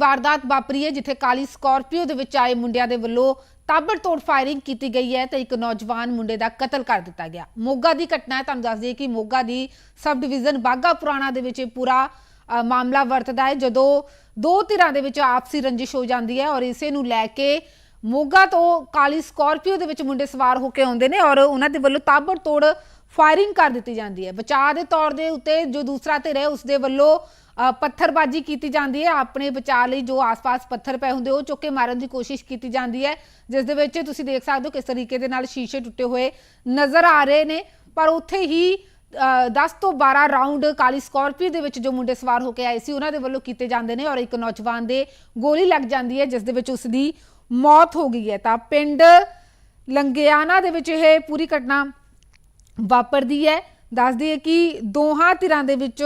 ਵਾਰਦਾਤ ਵਾਪਰੀ ਹੈ ਜਿੱਥੇ ਕਾਲੀ ਸਕਾਰਪੀਓ ਦੇ ਵਿੱਚ ਆਏ ਮੁੰਡਿਆਂ ਦੇ ਵੱਲੋਂ ਤਾਬੜਤੋੜ ਫਾਇਰਿੰਗ ਕੀਤੀ ਗਈ ਹੈ ਤੇ ਇੱਕ ਨੌਜਵਾਨ ਮੁੰਡੇ ਦਾ ਕਤਲ ਕਰ ਦਿੱਤਾ ਗਿਆ। ਮੋਗਾ ਦੀ ਘਟਨਾ ਹੈ ਤੁਹਾਨੂੰ ਦੱਸ ਦਈਏ ਕਿ ਮੋਗਾ ਦੀ ਸਬ ਡਿਵੀਜ਼ਨ ਬਾਗਾ ਪੁਰਾਣਾ ਦੇ ਵਿੱਚ ਇਹ ਪੂਰਾ ਅ, ਮਾਮਲਾ ਵਰਤਦਾ ਹੈ ਜਦੋਂ ਦੋ ਧਿਰਾਂ ਦੇ ਵਿੱਚ ਆਪਸੀ ਰੰਜਿਸ਼ ਹੋ ਜਾਂਦੀ ਹੈ ਔਰ ਇਸੇ ਨੂੰ ਲੈ ਕੇ ਮੋਗਾ ਤੋਂ ਕਾਲੀ ਸਕਾਰਪੀਓ ਦੇ ਵਿੱਚ ਮੁੰਡੇ ਸਵਾਰ ਹੋ ਕੇ ਆਉਂਦੇ ਨੇ ਔਰ ਉਹਨਾਂ ਦੇ ਵੱਲੋਂ ਤਾਬੜਤੋੜ ਫਾਇਰਿੰਗ ਕਰ ਦਿੱਤੀ ਜਾਂਦੀ ਹੈ। ਬਚਾਅ ਦੇ ਤੌਰ ਦੇ ਉੱਤੇ ਜੋ ਦੂਸਰਾ ਧਿਰ ਹੈ ਉਸ ਦੇ ਵੱਲੋਂ ਪੱਥਰਬਾਜ਼ੀ ਕੀਤੀ ਜਾਂਦੀ ਹੈ। ਆਪਣੇ ਬਚਾਅ ਲਈ ਜੋ ਆਸ-ਪਾਸ ਪੱਥਰ ਪਏ ਹੁੰਦੇ ਉਹ ਚੁੱਕ ਕੇ ਮਾਰਨ ਦੀ ਕੋਸ਼ਿਸ਼ ਕੀਤੀ ਜਾਂਦੀ ਹੈ। ਜਿਸ ਦੇ ਵਿੱਚ ਤੁਸੀਂ ਦੇਖ ਸਕਦੇ ਹੋ ਕਿਸ ਤਰੀਕੇ ਦੇ ਨਾਲ ਸ਼ੀਸ਼ੇ ਟੁੱਟੇ ਹੋਏ ਨਜ਼ਰ ਆ ਰਹੇ ਨੇ। ਪਰ ਉੱਥੇ ਹੀ ਅ, 10 ਤੋਂ 12 ਰਾਉਂਡ ਕਾਲੀ ਸਕਾਰਪੀਓ ਦੇ ਵਿੱਚ ਜੋ ਮੁੰਡੇ ਸਵਾਰ ਹੋ ਕੇ ਆਏ ਸੀ ਉਹਨਾਂ ਦੇ ਵੱਲੋਂ ਕੀਤੇ ਜਾਂਦੇ ਨੇ ਔਰ ਇੱਕ ਨੌਜਵਾਨ ਦੇ ਗੋਲੀ ਲੱਗ ਜਾਂਦੀ ਹੈ ਜਿਸ ਦੇ ਵਿੱਚ ਉਸ ਦੀ ਮੌਤ ਹੋ ਗਈ ਹੈ। ਤਾਂ ਪਿੰਡ ਲੰਗਿਆਣਾ ਦੇ ਵਿੱਚ ਇਹ ਪੂਰੀ ਘਟਨਾ ਵਾਪਰਦੀ ਹੈ। ਦੱਸਦੀ ਹੈ ਕਿ ਦੋਹਾਂ ਧਿਰਾਂ ਦੇ ਵਿੱਚ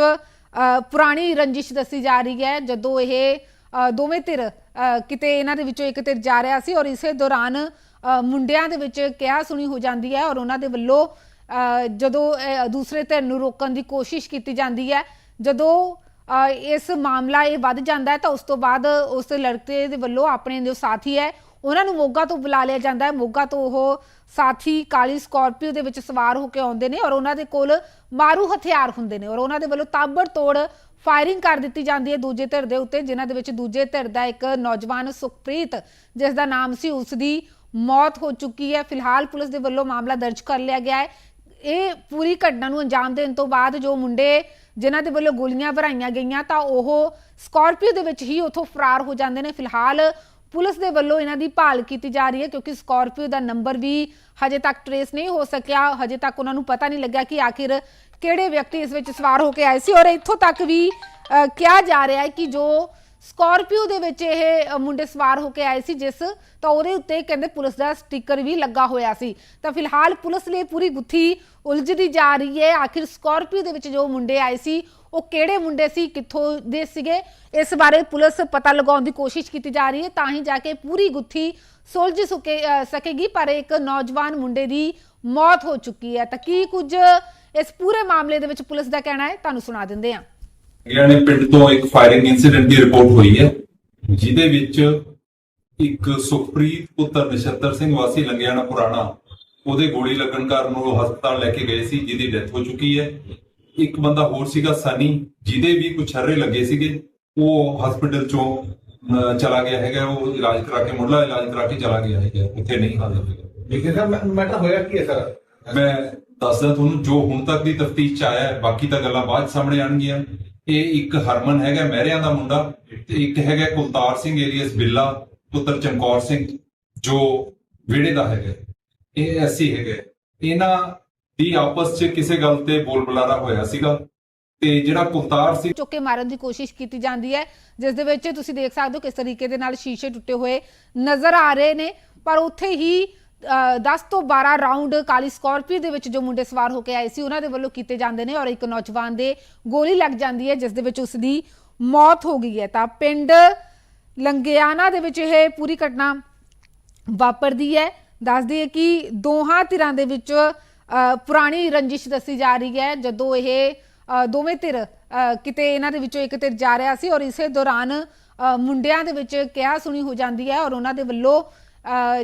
ਪੁਰਾਣੀ ਰੰਜਿਸ਼ ਦੱਸੀ ਜਾ ਰਹੀ ਹੈ ਜਦੋਂ ਇਹ ਦੋਵੇਂ ਧਿਰ ਕਿਤੇ ਇਹਨਾਂ ਦੇ ਵਿੱਚੋਂ ਇੱਕ ਧਿਰ ਜਾ ਰਿਹਾ ਸੀ ਔਰ ਇਸੇ ਦੌਰਾਨ ਮੁੰਡਿਆਂ ਦੇ ਵਿੱਚ ਕਿਹਾ ਸੁਣੀ ਹੋ ਜਾਂਦੀ ਹੈ ਔਰ ਉਹਨਾਂ ਦੇ ਵੱਲੋਂ ਅ, ਜਦੋਂ ਦੂਸਰੇ ਧਿਰ ਨੂੰ ਰੋਕਣ ਦੀ ਕੋਸ਼ਿਸ਼ ਕੀਤੀ ਜਾਂਦੀ ਹੈ ਜਦੋਂ ਅ, ਇਸ ਮਾਮਲਾ ਇਹ ਵੱਧ ਜਾਂਦਾ ਹੈ ਤਾਂ ਉਸ ਤੋਂ ਬਾਅਦ ਉਸ ਲੜਕੇ ਦੇ ਵੱਲੋਂ ਆਪਣੇ ਜੋ ਸਾਥੀ ਹੈ ਉਹਨਾਂ ਨੂੰ ਮੋਗਾ ਤੋਂ ਬੁਲਾ ਲਿਆ ਜਾਂਦਾ ਹੈ ਮੋਗਾ ਤੋਂ ਉਹ ਸਾਥੀ ਕਾਲੀ ਸਕਾਰਪੀਓ ਦੇ ਵਿੱਚ ਸਵਾਰ ਹੋ ਕੇ ਆਉਂਦੇ ਨੇ ਔਰ ਉਹਨਾਂ ਦੇ ਕੋਲ ਮਾਰੂ ਹਥਿਆਰ ਹੁੰਦੇ ਨੇ ਔਰ ਉਹਨਾਂ ਦੇ ਵੱਲੋਂ ਤਾਬੜਤੋੜ ਫਾਇਰਿੰਗ ਕਰ ਦਿੱਤੀ ਜਾਂਦੀ ਹੈ ਦੂਜੇ ਧਿਰ ਦੇ ਉੱਤੇ, ਜਿਨ੍ਹਾਂ ਦੇ ਵਿੱਚ ਦੂਜੇ ਧਿਰ ਦਾ ਇੱਕ ਨੌਜਵਾਨ ਸੁਖਪ੍ਰੀਤ, ਜਿਸ ਦਾ ਨਾਮ ਸੀ ਉਸ ਦੀ ਮੌਤ ਹੋ ਚੁੱਕੀ ਹੈ। ਫਿਲਹਾਲ ਪੁਲਿਸ ਦੇ ਵੱਲੋਂ ਮਾਮਲਾ ਦਰਜ ਕਰ ਲਿਆ ਗਿਆ ਹੈ। ਇਹ ਪੂਰੀ ਘਟਨਾ ਨੂੰ ਅੰਜਾਮ ਦੇਣ ਤੋਂ ਬਾਅਦ ਜੋ ਮੁੰਡੇ ਜਿਨ੍ਹਾਂ ਦੇ ਵੱਲੋਂ ਗੋਲੀਆਂ ਭਰਾਈਆਂ ਗਈਆਂ ਤਾਂ ਉਹ ਸਕਾਰਪੀਓ ਦੇ ਵਿੱਚ ਹੀ ਉੱਥੋਂ ਫਰਾਰ ਹੋ ਜਾਂਦੇ ਨੇ। ਫਿਲਹਾਲ ਪੁਲਿਸ ਦੇ ਵੱਲੋਂ ਇਹਨਾਂ ਦੀ ਭਾਲ ਕੀਤੀ ਜਾ ਰਹੀ ਹੈ ਕਿਉਂਕਿ ਸਕਾਰਪੀਓ ਦਾ ਨੰਬਰ ਵੀ ਹਜੇ ਤੱਕ ਟਰੇਸ ਨਹੀਂ ਹੋ ਸਕਿਆ। ਹਜੇ ਤੱਕ ਉਹਨਾਂ ਨੂੰ ਪਤਾ ਨਹੀਂ ਲੱਗਿਆ ਕਿ ਆਖਿਰ ਕਿਹੜੇ ਵਿਅਕਤੀ ਇਸ ਵਿੱਚ ਸਵਾਰ ਹੋ ਕੇ ਆਏ ਸੀ। ਔਰ ਇੱਥੋਂ ਤੱਕ ਵੀ ਅ, ਕਿਹਾ ਜਾ ਰਿਹਾ ਹੈ ਕਿ ਜੋ ਸਕਾਰਪੀਓ ਦੇ ਵਿੱਚ ਇਹ ਮੁੰਡੇ ਸਵਾਰ ਹੋ ਕੇ ਆਏ ਸੀ ਜਿਸ ਤਾਂ ਉਹਦੇ ਉੱਤੇ ਕਹਿੰਦੇ ਪੁਲਿਸ ਦਾ ਸਟicker ਵੀ ਲੱਗਾ ਹੋਇਆ ਸੀ। ਤਾਂ ਫਿਲਹਾਲ ਪੁਲਿਸ ਲਈ ਪੂਰੀ ਗੁੱਥੀ ਉਲਝਦੀ ਜਾ ਰਹੀ ਹੈ। ਆਖਿਰ ਸਕਾਰਪੀਓ ਦੇ ਵਿੱਚ ਜੋ ਮੁੰਡੇ ਆਏ ਸੀ, ਉਹ ਕਿਹੜੇ ਮੁੰਡੇ ਸੀ, ਕਿੱਥੋਂ ਦੇ ਸੀਗੇ? ਇਸ ਬਾਰੇ ਪੁਲਿਸ ਪਤਾ ਲਗਾਉਣ ਦੀ ਕੋਸ਼ਿਸ਼ ਕੀਤੀ ਜਾ ਰਹੀ ਹੈ। ਤਾਂ ਹੀ ਜਾ ਕੇ ਪੂਰੀ ਗੁੱਥੀ ਸੁਲਝ ਸੁਕੇ ਸਕੇਗੀ, ਪਰ ਇੱਕ ਨੌਜਵਾਨ ਮੁੰਡੇ ਦੀ ਮੌਤ ਹੋ ਚੁੱਕੀ ਹੈ। ਤਾਂ ਕੀ ਕੁਝ ਇਸ ਪੂਰੇ ਮਾਮਲੇ ਦੇ ਵਿੱਚ ਪੁਲਿਸ ਦਾ ਕਹਿਣਾ ਹੈ, ਤੁਹਾਨੂੰ ਸੁਣਾ ਦਿੰਦੇ ਹਾਂ। ਗਿਆਣੇ ਪਿੰਡ ਤੋਂ ਇੱਕ ਫਾਇਰਿੰਗ ਇਨਸੀਡੈਂਟ ਦੀ ਰਿਪੋਰਟ ਹੋਈ ਹੈ ਜਿਹਦੇ ਵਿੱਚ ਇੱਕ ਸੁਖਪ੍ਰੀਤ ਪੁੱਤਰ ਨਛੱਤਰ ਸਿੰਘ ਵਾਸੀ ਲੰਗਿਆਣਾ ਪੁਰਾਣਾ ਉਹਦੇ ਗੋਲੀ ਲੱਗਣ ਕਾਰਨ ਉਹ ਹਸਪਤਾਲ ਲੈ ਕੇ ਗਏ ਸੀ ਜਿਹਦੀ ਡੈਥ ਹੋ ਚੁੱਕੀ ਹੈ। ਇੱਕ ਬੰਦਾ ਹੋਰ ਸੀਗਾ ਸਨੀ ਜਿਹਦੇ ਵੀ ਕੁਝ ਛਰਰੇ ਲੱਗੇ ਸੀਗੇ ਉਹ ਹਸਪੀਟਲ ਚੋਂ ਚਲਾ ਗਿਆ ਹੈਗਾ ਉਹ ਇਲਾਜ ਕਰਾ ਕੇ ਮੁੱਢਲਾ ਇਲਾਜ ਕਰਾ ਕੇ ਚਲਾ ਗਿਆ ਹੈਗਾ ਇੱਥੇ ਨਹੀਂ ਹਾਜ਼ਰ ਹੈਗਾ ਲੇਕਿਨ ਸਰ ਮੈਟਰ ਹੋਇਆ ਕੀ ਹੈ ਸਰ? ਮੈਂ ਦੱਸਦਾ ਤੁਹਾਨੂੰ ਜੋ ਹੁਣ ਤੱਕ ਦੀ ਤਫਤੀਸ਼ ਚ ਆਇਆ ਹੈ ਬਾਕੀ ਤਾਂ ਗੱਲਾਂ ਬਾਅਦ ਸਾਹਮਣੇ ਆਣਗੀਆਂ ਇਹ ਇੱਕ ਹਰਮਨ ਹੈਗਾ ਮਹਿਰਿਆਂ ਦਾ ਮੁੰਡਾ ਤੇ ਇੱਕ ਹੈਗਾ ਕੁਲਤਾਰ ਸਿੰਘ ਏਲੀਅਸ ਬਿੱਲਾ, ਪੁੱਤਰ ਚਮਕੌਰ ਸਿੰਘ, ਜੋ ਵਿਹੜੇ ਦਾ ਹੈਗਾ। ਇਹ ਐਸੀ ਹੈਗਾ। ਇਹਨਾਂ ਦੀ ਆਪਸ 'ਚ ਕਿਸੇ ਗੱਲ ਤੇ ਬੋਲ ਬੁਲਾਰਾ ਹੋਇਆ ਸੀਗਾ ਤੇ ਜਿਹੜਾ ਕੁਲਤਾਰ ਸਿੰਘ ਚੁੱਕੇ ਮਾਰਨ ਦੀ ਕੋਸ਼ਿਸ਼ ਕੀਤੀ ਜਾਂਦੀ ਹੈ, ਜਿਸ ਦੇ ਵਿੱਚ ਤੁਸੀਂ ਦੇਖ ਸਕਦੇ ਹੋ ਕਿਸ ਤਰੀਕੇ ਦੇ ਨਾਲ ਸ਼ੀਸ਼ੇ ਟੁੱਟੇ ਹੋਏ ਨਜ਼ਰ ਆ ਰਹੇ ਨੇ, ਪਰ ਉੱਥੇ ਹੀ 10 ਤੋਂ 12 ਰਾਉਂਡ ਕਾਲੀ ਸਕਾਰਪੀਓ ਦੇ ਵਿੱਚ ਜੋ ਮੁੰਡੇ ਸਵਾਰ ਹੋ ਕੇ ਆਏ ਸੀ ਉਹਨਾਂ ਦੇ ਵੱਲੋਂ ਕੀਤੇ ਜਾਂਦੇ ਨੇ ਔਰ ਇੱਕ ਨੌਜਵਾਨ ਦੇ ਗੋਲੀ ਲੱਗ ਜਾਂਦੀ ਹੈ ਜਿਸ ਦੇ ਵਿੱਚ ਉਸ ਦੀ ਮੌਤ ਹੋ ਗਈ ਹੈ। ਤਾਂ ਪਿੰਡ ਲੰਗਿਆਣਾ ਦੇ ਵਿੱਚ ਇਹ ਪੂਰੀ ਘਟਨਾ ਵਾਪਰਦੀ ਹੈ। ਦੱਸਦੀ ਹੈ ਕਿ ਦੋਹਾਂ ਧਿਰਾਂ ਦੇ ਵਿੱਚ ਅ, ਪੁਰਾਣੀ ਰੰਜਿਸ਼ ਦੱਸੀ ਜਾ ਰਹੀ ਹੈ ਜਦੋਂ ਇਹ ਦੋਵੇਂ ਧਿਰ ਅ, ਕਿਤੇ ਇਹਨਾਂ ਦੇ ਵਿੱਚੋਂ ਇੱਕ ਧਿਰ ਜਾ ਰਿਹਾ ਸੀ ਔਰ ਇਸੇ ਦੌਰਾਨ ਅ, ਮੁੰਡਿਆਂ ਦੇ ਵਿੱਚ ਕਿਹਾ ਸੁਣੀ ਹੋ ਜਾਂਦੀ ਹੈ ਔਰ ਉਹਨਾਂ ਦੇ ਵੱਲੋਂ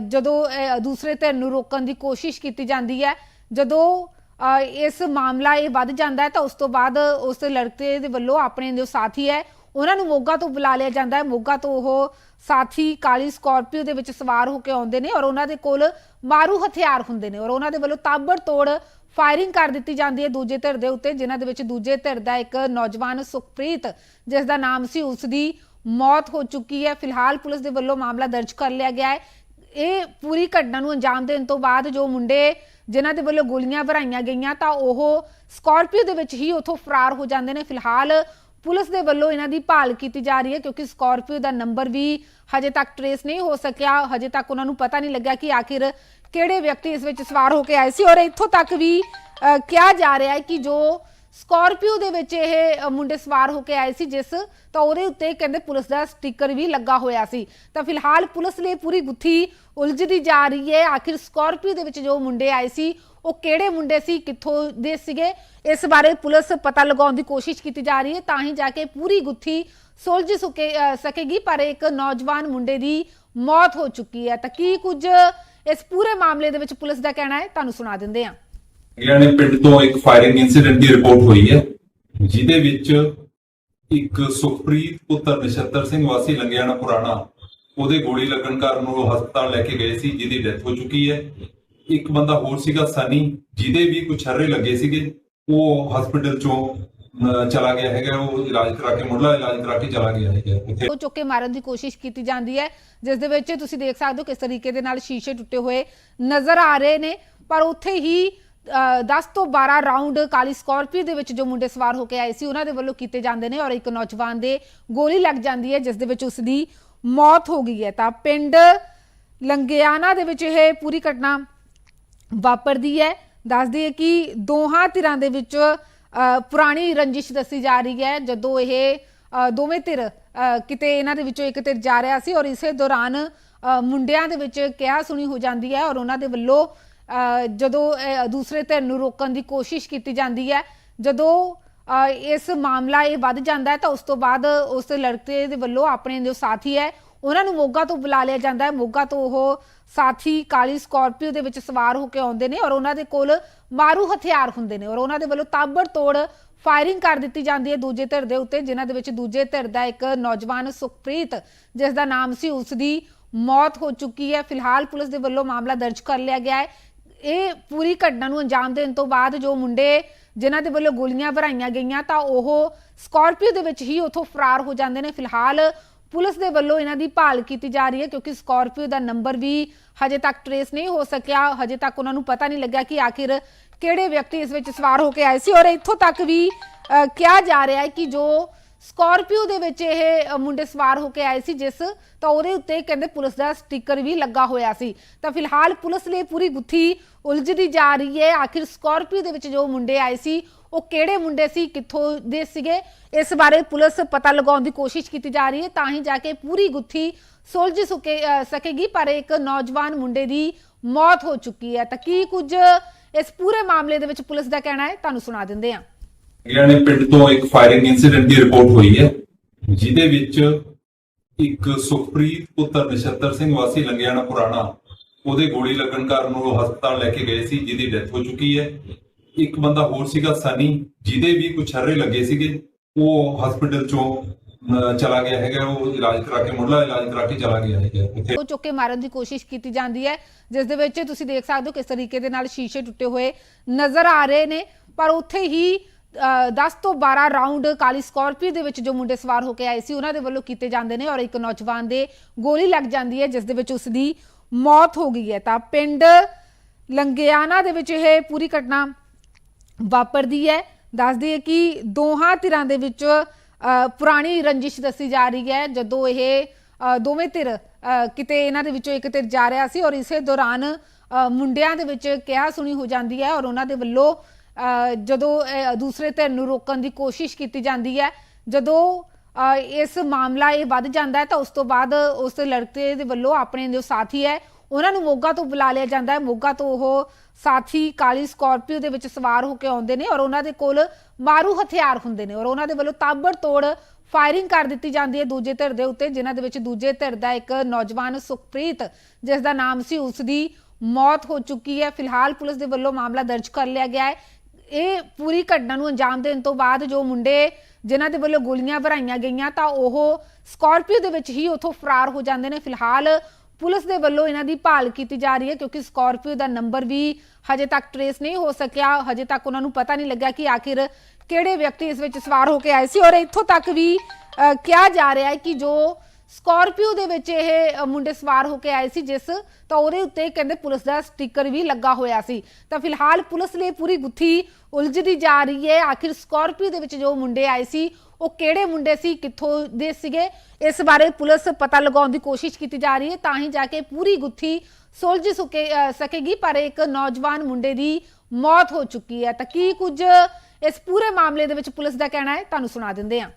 ਜਦੋਂ ਅ, ਦੂਸਰੇ ਧਿਰ ਨੂੰ ਰੋਕਣ ਦੀ ਕੋਸ਼ਿਸ਼ ਕੀਤੀ ਜਾਂਦੀ ਹੈ ਜਦੋਂ ਇਸ ਮਾਮਲਾ ਇਹ ਵੱਧ ਜਾਂਦਾ ਹੈ ਤਾਂ ਉਸ ਤੋਂ ਬਾਅਦ ਉਸ ਲੜਕੇ ਦੇ ਵੱਲੋਂ ਆਪਣੇ ਜੋ ਸਾਥੀ ਹੈ ਉਹਨਾਂ ਨੂੰ ਮੋਗਾ ਤੋਂ ਬੁਲਾ ਲਿਆ ਜਾਂਦਾ ਹੈ। ਮੋਗਾ ਤੋਂ ਉਹ ਸਾਥੀ ਕਾਲੀ ਸਕਾਰਪੀਓ ਦੇ ਵਿੱਚ ਸਵਾਰ ਹੋ ਕੇ ਆਉਂਦੇ ਨੇ ਔਰ ਉਹਨਾਂ ਦੇ ਕੋਲ ਮਾਰੂ ਹਥਿਆਰ ਹੁੰਦੇ ਨੇ ਔਰ ਉਹਨਾਂ ਦੇ ਵੱਲੋਂ ਤਾਬੜ ਤੋੜ ਫਾਇਰਿੰਗ ਕਰ ਦਿੱਤੀ ਜਾਂਦੀ ਹੈ ਦੂਜੇ ਧਿਰ ਦੇ ਉੱਤੇ ਜਿਨ੍ਹਾਂ ਦੇ ਵਿੱਚ ਦੂਜੇ ਧਿਰ ਦਾ ਇੱਕ ਨੌਜਵਾਨ ਸੁਖਪ੍ਰੀਤ ਜਿਸ ਦਾ ਨਾਮ ਸੀ ਉਸ ਦੀ ਮੌਤ ਹੋ ਚੁੱਕੀ ਹੈ। ਫਿਲਹਾਲ ਪੁਲਿਸ ਦੇ ਵੱਲੋਂ ਮਾਮਲਾ ਦਰਜ ਕਰ ਲਿਆ ਗਿਆ ਹੈ। ਇਹ ਪੂਰੀ ਘਟਨਾ ਨੂੰ ਅੰਜਾਮ ਦੇਣ ਤੋਂ ਬਾਅਦ ਜੋ ਮੁੰਡੇ ਜਿਨ੍ਹਾਂ ਦੇ ਵੱਲੋਂ ਗੋਲੀਆਂ ਭਰਾਈਆਂ ਗਈਆਂ ਤਾਂ ਉਹ ਸਕਾਰਪੀਓ ਦੇ ਵਿੱਚ ਹੀ ਉੱਥੋਂ ਫਰਾਰ ਹੋ ਜਾਂਦੇ ਨੇ। ਫਿਲਹਾਲ ਪੁਲਿਸ ਦੇ ਵੱਲੋਂ ਇਹਨਾਂ ਦੀ ਭਾਲ ਕੀਤੀ ਜਾ ਰਹੀ ਹੈ ਕਿਉਂਕਿ ਸਕਾਰਪੀਓ ਦਾ ਨੰਬਰ ਵੀ ਹਜੇ ਤੱਕ ਟਰੇਸ ਨਹੀਂ ਹੋ ਸਕਿਆ। ਹਜੇ ਤੱਕ ਉਹਨਾਂ ਨੂੰ ਪਤਾ ਨਹੀਂ ਲੱਗਿਆ ਕਿ ਆਖਿਰ ਕਿਹੜੇ ਵਿਅਕਤੀ ਇਸ ਵਿੱਚ ਸਵਾਰ ਹੋ ਕੇ ਆਏ ਸੀ ਔਰ ਇੱਥੋਂ ਤੱਕ ਵੀ ਅ, ਕਿਹਾ ਜਾ ਰਿਹਾ ਹੈ ਕਿ ਜੋ ਸਕਾਰਪੀਓ ਦੇ ਵਿੱਚ ਇਹ ਮੁੰਡੇ ਸਵਾਰ ਹੋ ਕੇ ਆਏ ਸੀ, ਜਿਸ ਤਾਂ ਉਹਦੇ ਉੱਤੇ ਕਹਿੰਦੇ ਪੁਲਿਸ ਦਾ ਸਟicker ਵੀ ਲੱਗਾ ਹੋਇਆ ਸੀ। ਤਾਂ ਫਿਲਹਾਲ ਪੁਲਿਸ ਲਈ ਪੂਰੀ ਗੁੱਥੀ ਉਲਝਦੀ ਜਾ ਰਹੀ ਹੈ। ਆਖਿਰ ਸਕਾਰਪੀਓ ਦੇ ਵਿੱਚ ਜੋ ਮੁੰਡੇ ਆਏ ਸੀ, ਉਹ ਕਿਹੜੇ ਮੁੰਡੇ ਸੀ, ਕਿੱਥੋਂ ਦੇ ਸੀਗੇ? ਇਸ ਬਾਰੇ ਪੁਲਿਸ ਪਤਾ ਲਗਾਉਣ ਦੀ ਕੋਸ਼ਿਸ਼ ਕੀਤੀ ਜਾ ਰਹੀ ਹੈ, ਤਾਂ ਹੀ ਜਾ ਕੇ ਪੂਰੀ ਗੁੱਥੀ ਸੁਲਝ ਸੁਕੇ ਸਕੇਗੀ, ਪਰ ਇੱਕ ਨੌਜਵਾਨ ਮੁੰਡੇ ਦੀ ਮੌਤ ਹੋ ਚੁੱਕੀ ਹੈ। ਤਾਂ ਕੀ ਕੁਝ ਇਸ ਪੂਰੇ ਮਾਮਲੇ ਦੇ ਵਿੱਚ ਪੁਲਿਸ ਦਾ ਕਹਿਣਾ ਹੈ, ਤੁਹਾਨੂੰ ਸੁਣਾ ਦਿੰਦੇ ਹਾਂ। ਗਿਆਣੇ ਪਿੰਡ ਤੋਂ ਇੱਕ ਫਾਇਰਿੰਗ ਇਨਸੀਡੈਂਟ ਦੀ ਰਿਪੋਰਟ ਹੋਈ ਹੈ, ਜਿਹਦੇ ਵਿੱਚ ਇੱਕ ਸੁਖਪ੍ਰੀਤ ਪੁੱਤਰ ਨਛੱਤਰ ਸਿੰਘ ਵਾਸੀ ਲੰਗਿਆਣਾ ਪੁਰਾਣਾ, ਉਹਦੇ ਗੋਲੀ ਲੱਗਣ ਕਾਰਨ ਉਹ ਹਸਪਤਾਲ ਲੈ ਕੇ ਗਏ ਸੀ, ਜਿਹਦੀ ਡੈਥ ਹੋ ਚੁੱਕੀ ਹੈ। ਇੱਕ ਬੰਦਾ ਹੋਰ ਸੀਗਾ ਸਨੀ, ਜਿਹਦੇ ਵੀ ਕੁਝ ਛਰਰੇ ਲੱਗੇ ਸੀਗੇ, ਉਹ ਹਸਪੀਟਲ ਚੋਂ ਚਲਾ ਗਿਆ ਹੈਗਾ, ਉਹ ਇਲਾਜ ਕਰਾ ਕੇ ਮੁੱਢਲਾ ਇਲਾਜ ਕਰਾ ਕੇ ਚਲਾ ਗਿਆ ਹੈਗਾ ਉੱਥੇ। ਉਹ ਚੁੱਕ ਮਾਰਨ ਦੀ ਕੋਸ਼ਿਸ਼ ਕੀਤੀ ਜਾਂਦੀ ਹੈ, ਜਿਸ ਦੇ ਵਿੱਚ ਤੁਸੀਂ ਦੇਖ ਸਕਦੇ ਹੋ ਕਿਸ ਤਰੀਕੇ ਦੇ ਨਾਲ ਸ਼ੀਸ਼ੇ ਟੁੱਟੇ ਹੋਏ ਨਜ਼ਰ ਆ ਰਹੇ ਨੇ, ਪਰ ਉੱਥੇ ਹੀ 10 ਤੋਂ 12 ਰਾਉਂਡ ਕਾਲੀ ਸਕਾਰਪੀਓ ਦੇ ਵਿੱਚ ਜੋ ਮੁੰਡੇ ਸਵਾਰ ਹੋ ਕੇ ਆਏ ਸੀ ਉਹਨਾਂ ਦੇ ਵੱਲੋਂ ਕੀਤੇ ਜਾਂਦੇ ਨੇ ਔਰ ਇੱਕ ਨੌਜਵਾਨ ਦੇ ਗੋਲੀ ਲੱਗ ਜਾਂਦੀ ਹੈ ਜਿਸ ਦੇ ਵਿੱਚ ਉਸ ਦੀ ਮੌਤ ਹੋ ਗਈ ਹੈ। ਤਾਂ ਪਿੰਡ ਲੰਗਿਆਣਾ ਦੇ ਵਿੱਚ ਇਹ ਪੂਰੀ ਘਟਨਾ ਵਾਪਰਦੀ ਹੈ। ਦੱਸ ਦਈਏ ਕਿ ਦੋਹਾਂ ਧਿਰਾਂ ਦੇ ਵਿੱਚ ਪੁਰਾਣੀ ਰੰਜਿਸ਼ ਦੱਸੀ ਜਾ ਰਹੀ ਹੈ ਜਦੋਂ ਇਹ ਦੋਵੇਂ ਧਿਰ ਅ, ਕਿਤੇ ਇਹਨਾਂ ਦੇ ਵਿੱਚੋਂ ਇੱਕ ਧਿਰ ਜਾ ਰਿਹਾ ਸੀ ਔਰ ਇਸੇ ਦੌਰਾਨ ਅ, ਮੁੰਡਿਆਂ ਦੇ ਵਿੱਚ ਕਿਹਾ ਸੁਣੀ ਹੋ ਜਾਂਦੀ ਹੈ ਔਰ ਉਹਨਾਂ ਦੇ ਵੱਲੋਂ ਜਦੋਂ ਅ, ਦੂਸਰੇ ਧਿਰ ਨੂੰ ਰੋਕਣ ਦੀ ਕੋਸ਼ਿਸ਼ ਕੀਤੀ ਜਾਂਦੀ ਹੈ ਜਦੋਂ ਇਸ ਮਾਮਲਾ ਇਹ ਵੱਧ ਜਾਂਦਾ ਹੈ ਤਾਂ ਉਸ ਤੋਂ ਬਾਅਦ ਉਸ ਲੜਕੇ ਦੇ ਵੱਲੋਂ ਆਪਣੇ ਜੋ ਸਾਥੀ ਹੈ ਉਹਨਾਂ ਨੂੰ ਮੋਗਾ ਤੋਂ ਬੁਲਾ ਲਿਆ ਜਾਂਦਾ ਹੈ। ਮੋਗਾ ਤੋਂ ਉਹ ਸਾਥੀ ਕਾਲੀ ਸਕਾਰਪੀਓ ਦੇ ਵਿੱਚ ਸਵਾਰ ਹੋ ਕੇ ਆਉਂਦੇ ਨੇ ਔਰ ਉਹਨਾਂ ਦੇ ਕੋਲ ਮਾਰੂ ਹਥਿਆਰ ਹੁੰਦੇ ਨੇ ਔਰ ਉਹਨਾਂ ਦੇ ਵੱਲੋਂ ਤਾਬੜ ਤੋੜ ਫਾਇਰਿੰਗ ਕਰ ਦਿੱਤੀ ਜਾਂਦੀ ਹੈ ਦੂਜੇ ਧਿਰ ਦੇ ਉੱਤੇ ਜਿਨ੍ਹਾਂ ਦੇ ਵਿੱਚ ਦੂਜੇ ਧਿਰ ਦਾ ਇੱਕ ਨੌਜਵਾਨ ਸੁਖਪ੍ਰੀਤ ਜਿਸ ਦਾ ਨਾਮ ਸੀ ਉਸ ਦੀ ਮੌਤ ਹੋ ਚੁੱਕੀ ਹੈ। ਫਿਲਹਾਲ ਪੁਲਿਸ ਦੇ ਵੱਲੋਂ ਮਾਮਲਾ ਦਰਜ ਕਰ ਲਿਆ ਗਿਆ ਹੈ। ਇਹ ਪੂਰੀ ਘਟਨਾ ਨੂੰ ਅੰਜਾਮ ਦੇਣ ਤੋਂ ਬਾਅਦ ਜੋ ਮੁੰਡੇ ਜਿਨ੍ਹਾਂ ਦੇ ਵੱਲੋਂ ਗੋਲੀਆਂ ਭਰਾਈਆਂ ਗਈਆਂ ਤਾਂ ਉਹ ਸਕਾਰਪੀਓ ਦੇ ਵਿੱਚ ਹੀ ਉਥੋਂ ਫਰਾਰ ਹੋ ਜਾਂਦੇ ਨੇ। ਫਿਲਹਾਲ ਪੁਲਿਸ ਦੇ ਵੱਲੋਂ ਇਹਨਾਂ ਦੀ ਭਾਲ ਕੀਤੀ ਜਾ ਰਹੀ ਹੈ ਕਿਉਂਕਿ ਸਕਾਰਪੀਓ ਦਾ ਨੰਬਰ ਵੀ ਹਜੇ ਤੱਕ ਟਰੇਸ ਨਹੀਂ ਹੋ ਸਕਿਆ। ਹਜੇ ਤੱਕ ਉਹਨਾਂ ਨੂੰ ਪਤਾ ਨਹੀਂ ਲੱਗਿਆ ਕਿ ਆਖਿਰ ਕਿਹੜੇ ਵਿਅਕਤੀ ਇਸ ਵਿੱਚ ਸਵਾਰ ਹੋ ਕੇ ਆਏ ਸੀ ਔਰ ਇੱਥੋਂ ਤੱਕ ਵੀ ਕਿਹਾ ਜਾ ਰਿਹਾ ਹੈ ਕਿ ਜੋ ਸਕਾਰਪੀਓ ਦੇ ਵਿੱਚ ਇਹ ਮੁੰਡੇ ਸਵਾਰ ਹੋ ਕੇ ਆਏ ਸੀ ਜਿਸ, ਤਾਂ ਉਹਦੇ ਉੱਤੇ ਕਹਿੰਦੇ ਪੁਲਿਸ ਦਾ ਸਟicker ਵੀ ਲੱਗਾ ਹੋਇਆ ਸੀ। ਤਾਂ ਫਿਲਹਾਲ ਪੁਲਿਸ ਲਈ ਪੂਰੀ ਗੁੱਥੀ ਉਲਝਦੀ ਜਾ ਰਹੀ ਹੈ। ਆਖਿਰ ਸਕਾਰਪੀਓ ਦੇ ਵਿੱਚ ਜੋ ਮੁੰਡੇ ਆਏ ਸੀ, ਉਹ ਕਿਹੜੇ ਮੁੰਡੇ ਸੀ, ਕਿੱਥੋਂ ਦੇ ਸੀਗੇ, ਇਸ ਬਾਰੇ ਪੁਲਿਸ ਪਤਾ ਲਗਾਉਣ ਦੀ ਕੋਸ਼ਿਸ਼ ਕੀਤੀ ਜਾ ਰਹੀ ਹੈ। ਤਾਂ ਹੀ ਜਾ ਕੇ ਪੂਰੀ ਗੁੱਥੀ ਸੁਲਝ ਸੁਕੇ ਸਕੇਗੀ, ਪਰ ਇੱਕ ਨੌਜਵਾਨ ਮੁੰਡੇ ਦੀ ਮੌਤ ਹੋ ਚੁੱਕੀ ਹੈ। ਤਾਂ ਕੀ ਕੁਝ ਇਸ ਪੂਰੇ ਮਾਮਲੇ ਦੇ ਵਿੱਚ ਪੁਲਿਸ ਦਾ ਕਹਿਣਾ ਹੈ, ਤੁਹਾਨੂੰ ਸੁਣਾ ਦਿੰਦੇ ਹਾਂ। ਗਿਆਣੇ ਪਿੰਡ ਤੋਂ ਇੱਕ ਫਾਇਰਿੰਗ ਇਨਸੀਡੈਂਟ ਦੀ ਰਿਪੋਰਟ ਹੋਈ ਹੈ, ਜਿਹਦੇ ਵਿੱਚ ਇੱਕ ਸੁਖਪ੍ਰੀਤ ਪੁੱਤਰ ਨਛੱਤਰ ਸਿੰਘ ਵਾਸੀ ਲੰਗਿਆਣਾ ਪੁਰਾਣਾ, ਉਹਦੇ ਗੋਲੀ ਲੱਗਣ ਕਾਰਨ ਉਹ ਹਸਪਤਾਲ ਲੈ ਕੇ ਗਏ ਸੀ, ਜਿਹਦੀ ਡੈਥ ਹੋ ਚੁੱਕੀ ਹੈ। ਇੱਕ ਬੰਦਾ ਹੋਰ ਸੀਗਾ ਸਨੀ, ਜਿਹਦੇ ਵੀ ਕੁਝ ਛਰਰੇ ਲੱਗੇ ਸੀਗੇ, ਉਹ ਹਸਪੀਟਲ ਚੋਂ ਚਲਾ ਗਿਆ ਹੈਗਾ, ਉਹ ਇਲਾਜ ਕਰਾ ਕੇ, ਮੁੱਢਲਾ ਇਲਾਜ ਕਰਾ ਕੇ ਚਲਾ ਗਿਆ ਹੈਗਾ। ਉੱਥੇ ਉਹ ਚੁੱਕ ਕੇ ਮਾਰਨ ਦੀ ਕੋਸ਼ਿਸ਼ ਕੀਤੀ ਜਾਂਦੀ ਹੈ, ਜਿਸ ਦੇ ਵਿੱਚ ਤੁਸੀਂ ਦੇਖ ਸਕਦੇ ਹੋ ਕਿਸ ਤਰੀਕੇ ਦੇ ਨਾਲ ਸ਼ੀਸ਼ੇ ਟੁੱਟੇ ਹੋਏ ਨਜ਼ਰ ਆ ਰਹੇ ਨੇ, ਪਰ ਉੱਥੇ ਹੀ 10 ਤੋਂ 12 ਰਾਉਂਡ ਕਾਲੀ ਸਕਾਰਪੀਓ ਦੇ ਵਿੱਚ ਜੋ ਮੁੰਡੇ ਸਵਾਰ ਹੋ ਕੇ ਆਏ ਸੀ ਉਹਨਾਂ ਦੇ ਵੱਲੋਂ ਕੀਤੇ ਜਾਂਦੇ ਨੇ ਔਰ ਇੱਕ ਨੌਜਵਾਨ ਦੇ ਗੋਲੀ ਲੱਗ ਜਾਂਦੀ ਹੈ ਜਿਸ ਦੇ ਵਿੱਚ ਉਸ ਦੀ ਮੌਤ ਹੋ ਗਈ ਹੈ। ਤਾਂ ਪਿੰਡ ਲੰਗਿਆਣਾ ਦੇ ਵਿੱਚ ਇਹ ਪੂਰੀ ਘਟਨਾ ਵਾਪਰਦੀ ਹੈ। ਦੱਸਦੀ ਦਈਏ ਕਿ ਦੋਹਾਂ ਧਿਰਾਂ ਦੇ ਵਿੱਚ ਅ, ਪੁਰਾਣੀ ਰੰਜਿਸ਼ ਦੱਸੀ ਜਾ ਰਹੀ ਹੈ ਜਦੋਂ ਇਹ ਦੋਵੇਂ ਧਿਰ ਅ, ਕਿਤੇ ਇਹਨਾਂ ਦੇ ਵਿੱਚੋਂ ਇੱਕ ਧਿਰ ਜਾ ਰਿਹਾ ਸੀ ਔਰ ਇਸੇ ਦੌਰਾਨ ਅ, ਮੁੰਡਿਆਂ ਦੇ ਵਿੱਚ ਕਿਹਾ ਸੁਣੀ ਹੋ ਜਾਂਦੀ ਹੈ ਔਰ ਉਹਨਾਂ ਦੇ ਵੱਲੋਂ ਜਦੋਂ ਅ, ਦੂਸਰੇ ਧਿਰ ਨੂੰ ਰੋਕਣ ਦੀ ਕੋਸ਼ਿਸ਼ ਕੀਤੀ ਜਾਂਦੀ ਹੈ ਜਦੋਂ ਅ, ਇਸ ਮਾਮਲਾ ਇਹ ਵੱਧ ਜਾਂਦਾ ਹੈ ਤਾਂ ਉਸ ਤੋਂ ਬਾਅਦ ਉਸ ਲੜਕੇ ਦੇ ਵੱਲੋਂ ਆਪਣੇ ਜੋ ਸਾਥੀ ਹੈ ਉਹਨਾਂ ਨੂੰ ਮੋਗਾ ਤੋਂ ਬੁਲਾ ਲਿਆ ਜਾਂਦਾ ਹੈ। ਮੋਗਾ ਤੋਂ ਉਹ ਸਾਥੀ ਕਾਲੀ ਸਕਾਰਪੀਓ ਦੇ ਵਿੱਚ ਸਵਾਰ ਹੋ ਕੇ ਆਉਂਦੇ ਨੇ ਔਰ ਉਹਨਾਂ ਦੇ ਕੋਲ ਮਾਰੂ ਹਥਿਆਰ ਹੁੰਦੇ ਨੇ ਔਰ ਉਹਨਾਂ ਦੇ ਵੱਲੋਂ ਤਾਬੜ ਤੋੜ ਫਾਇਰਿੰਗ ਕਰ ਦਿੱਤੀ ਜਾਂਦੀ ਹੈ ਦੂਜੇ ਧਿਰ ਦੇ ਉੱਤੇ ਜਿਨ੍ਹਾਂ ਦੇ ਵਿੱਚ ਦੂਜੇ ਧਿਰ ਦਾ ਇੱਕ ਨੌਜਵਾਨ ਸੁਖਪ੍ਰੀਤ ਜਿਸ ਦਾ ਨਾਮ ਸੀ ਉਸ ਦੀ ਮੌਤ ਹੋ ਚੁੱਕੀ ਹੈ। ਫਿਲਹਾਲ ਪੁਲਿਸ ਦੇ ਵੱਲੋਂ ਮਾਮਲਾ ਦਰਜ ਕਰ ਲਿਆ ਗਿਆ ਹੈ। ਇਹ ਪੂਰੀ ਘਟਨਾ ਨੂੰ ਅੰਜਾਮ ਦੇਣ ਤੋਂ ਬਾਅਦ ਜੋ ਮੁੰਡੇ ਜਿਨ੍ਹਾਂ ਦੇ ਵੱਲੋਂ ਗੋਲੀਆਂ ਭਰਾਈਆਂ ਗਈਆਂ ਤਾਂ ਉਹ ਸਕਾਰਪੀਓ ਦੇ ਵਿੱਚ ਹੀ ਉਥੋਂ ਫਰਾਰ ਹੋ ਜਾਂਦੇ ਨੇ। ਫਿਲਹਾਲ ਪੁਲਿਸ ਦੇ ਵੱਲੋਂ ਇਹਨਾਂ ਦੀ ਭਾਲ ਕੀਤੀ ਜਾ ਰਹੀ ਹੈ ਕਿਉਂਕਿ ਸਕਾਰਪੀਓ ਦਾ ਨੰਬਰ ਵੀ ਹਜੇ ਤੱਕ ਟਰੇਸ ਨਹੀਂ ਹੋ ਸਕਿਆ। ਹਜੇ ਤੱਕ ਉਹਨਾਂ ਨੂੰ ਪਤਾ ਨਹੀਂ ਲੱਗਾ ਕਿ ਆਖਿਰ ਕਿਹੜੇ ਵਿਅਕਤੀ ਇਸ ਵਿੱਚ ਸਵਾਰ ਹੋ ਕੇ ਆਏ ਸੀ ਔਰ ਇੱਥੋਂ ਤੱਕ ਵੀ ਅ, ਕਿਹਾ ਜਾ ਰਿਹਾ ਹੈ ਕਿ ਜੋ ਸਕਾਰਪੀਓ ਦੇ ਵਿੱਚ ਇਹ ਮੁੰਡੇ ਸਵਾਰ ਹੋ ਕੇ ਆਏ ਸੀ ਜਿਸ, ਤਾਂ ਉਹਦੇ ਉੱਤੇ ਕਹਿੰਦੇ ਪੁਲਿਸ ਦਾ ਸਟicker ਵੀ ਲੱਗਾ ਹੋਇਆ ਸੀ। ਤਾਂ ਫਿਲਹਾਲ ਪੁਲਿਸ ਲਈ ਪੂਰੀ ਗੁੱਥੀ ਉਲਝਦੀ ਜਾ ਰਹੀ ਹੈ। ਆਖਿਰ ਸਕਾਰਪੀਓ ਦੇ ਵਿੱਚ ਜੋ ਮੁੰਡੇ ਆਏ ਸੀ, ਉਹ ਕਿਹੜੇ ਮੁੰਡੇ ਸੀ, ਕਿੱਥੋਂ ਦੇ ਸੀਗੇ? ਇਸ ਬਾਰੇ ਪੁਲਿਸ ਪਤਾ ਲਗਾਉਣ ਦੀ ਕੋਸ਼ਿਸ਼ ਕੀਤੀ ਜਾ ਰਹੀ ਹੈ। ਤਾਂ ਹੀ ਜਾ ਕੇ ਪੂਰੀ ਗੁੱਥੀ ਸੁਲਝ ਸੁਕੇ ਸਕੇਗੀ, ਪਰ ਇੱਕ ਨੌਜਵਾਨ ਮੁੰਡੇ ਦੀ ਮੌਤ ਹੋ ਚੁੱਕੀ ਹੈ। ਤਾਂ ਕੀ ਕੁਝ ਇਸ ਪੂਰੇ ਮਾਮਲੇ ਦੇ ਵਿੱਚ ਪੁਲਿਸ ਦਾ ਕਹਿਣਾ ਹੈ, ਤੁਹਾਨੂੰ ਸੁਣਾ ਦਿੰਦੇ ਹਾਂ।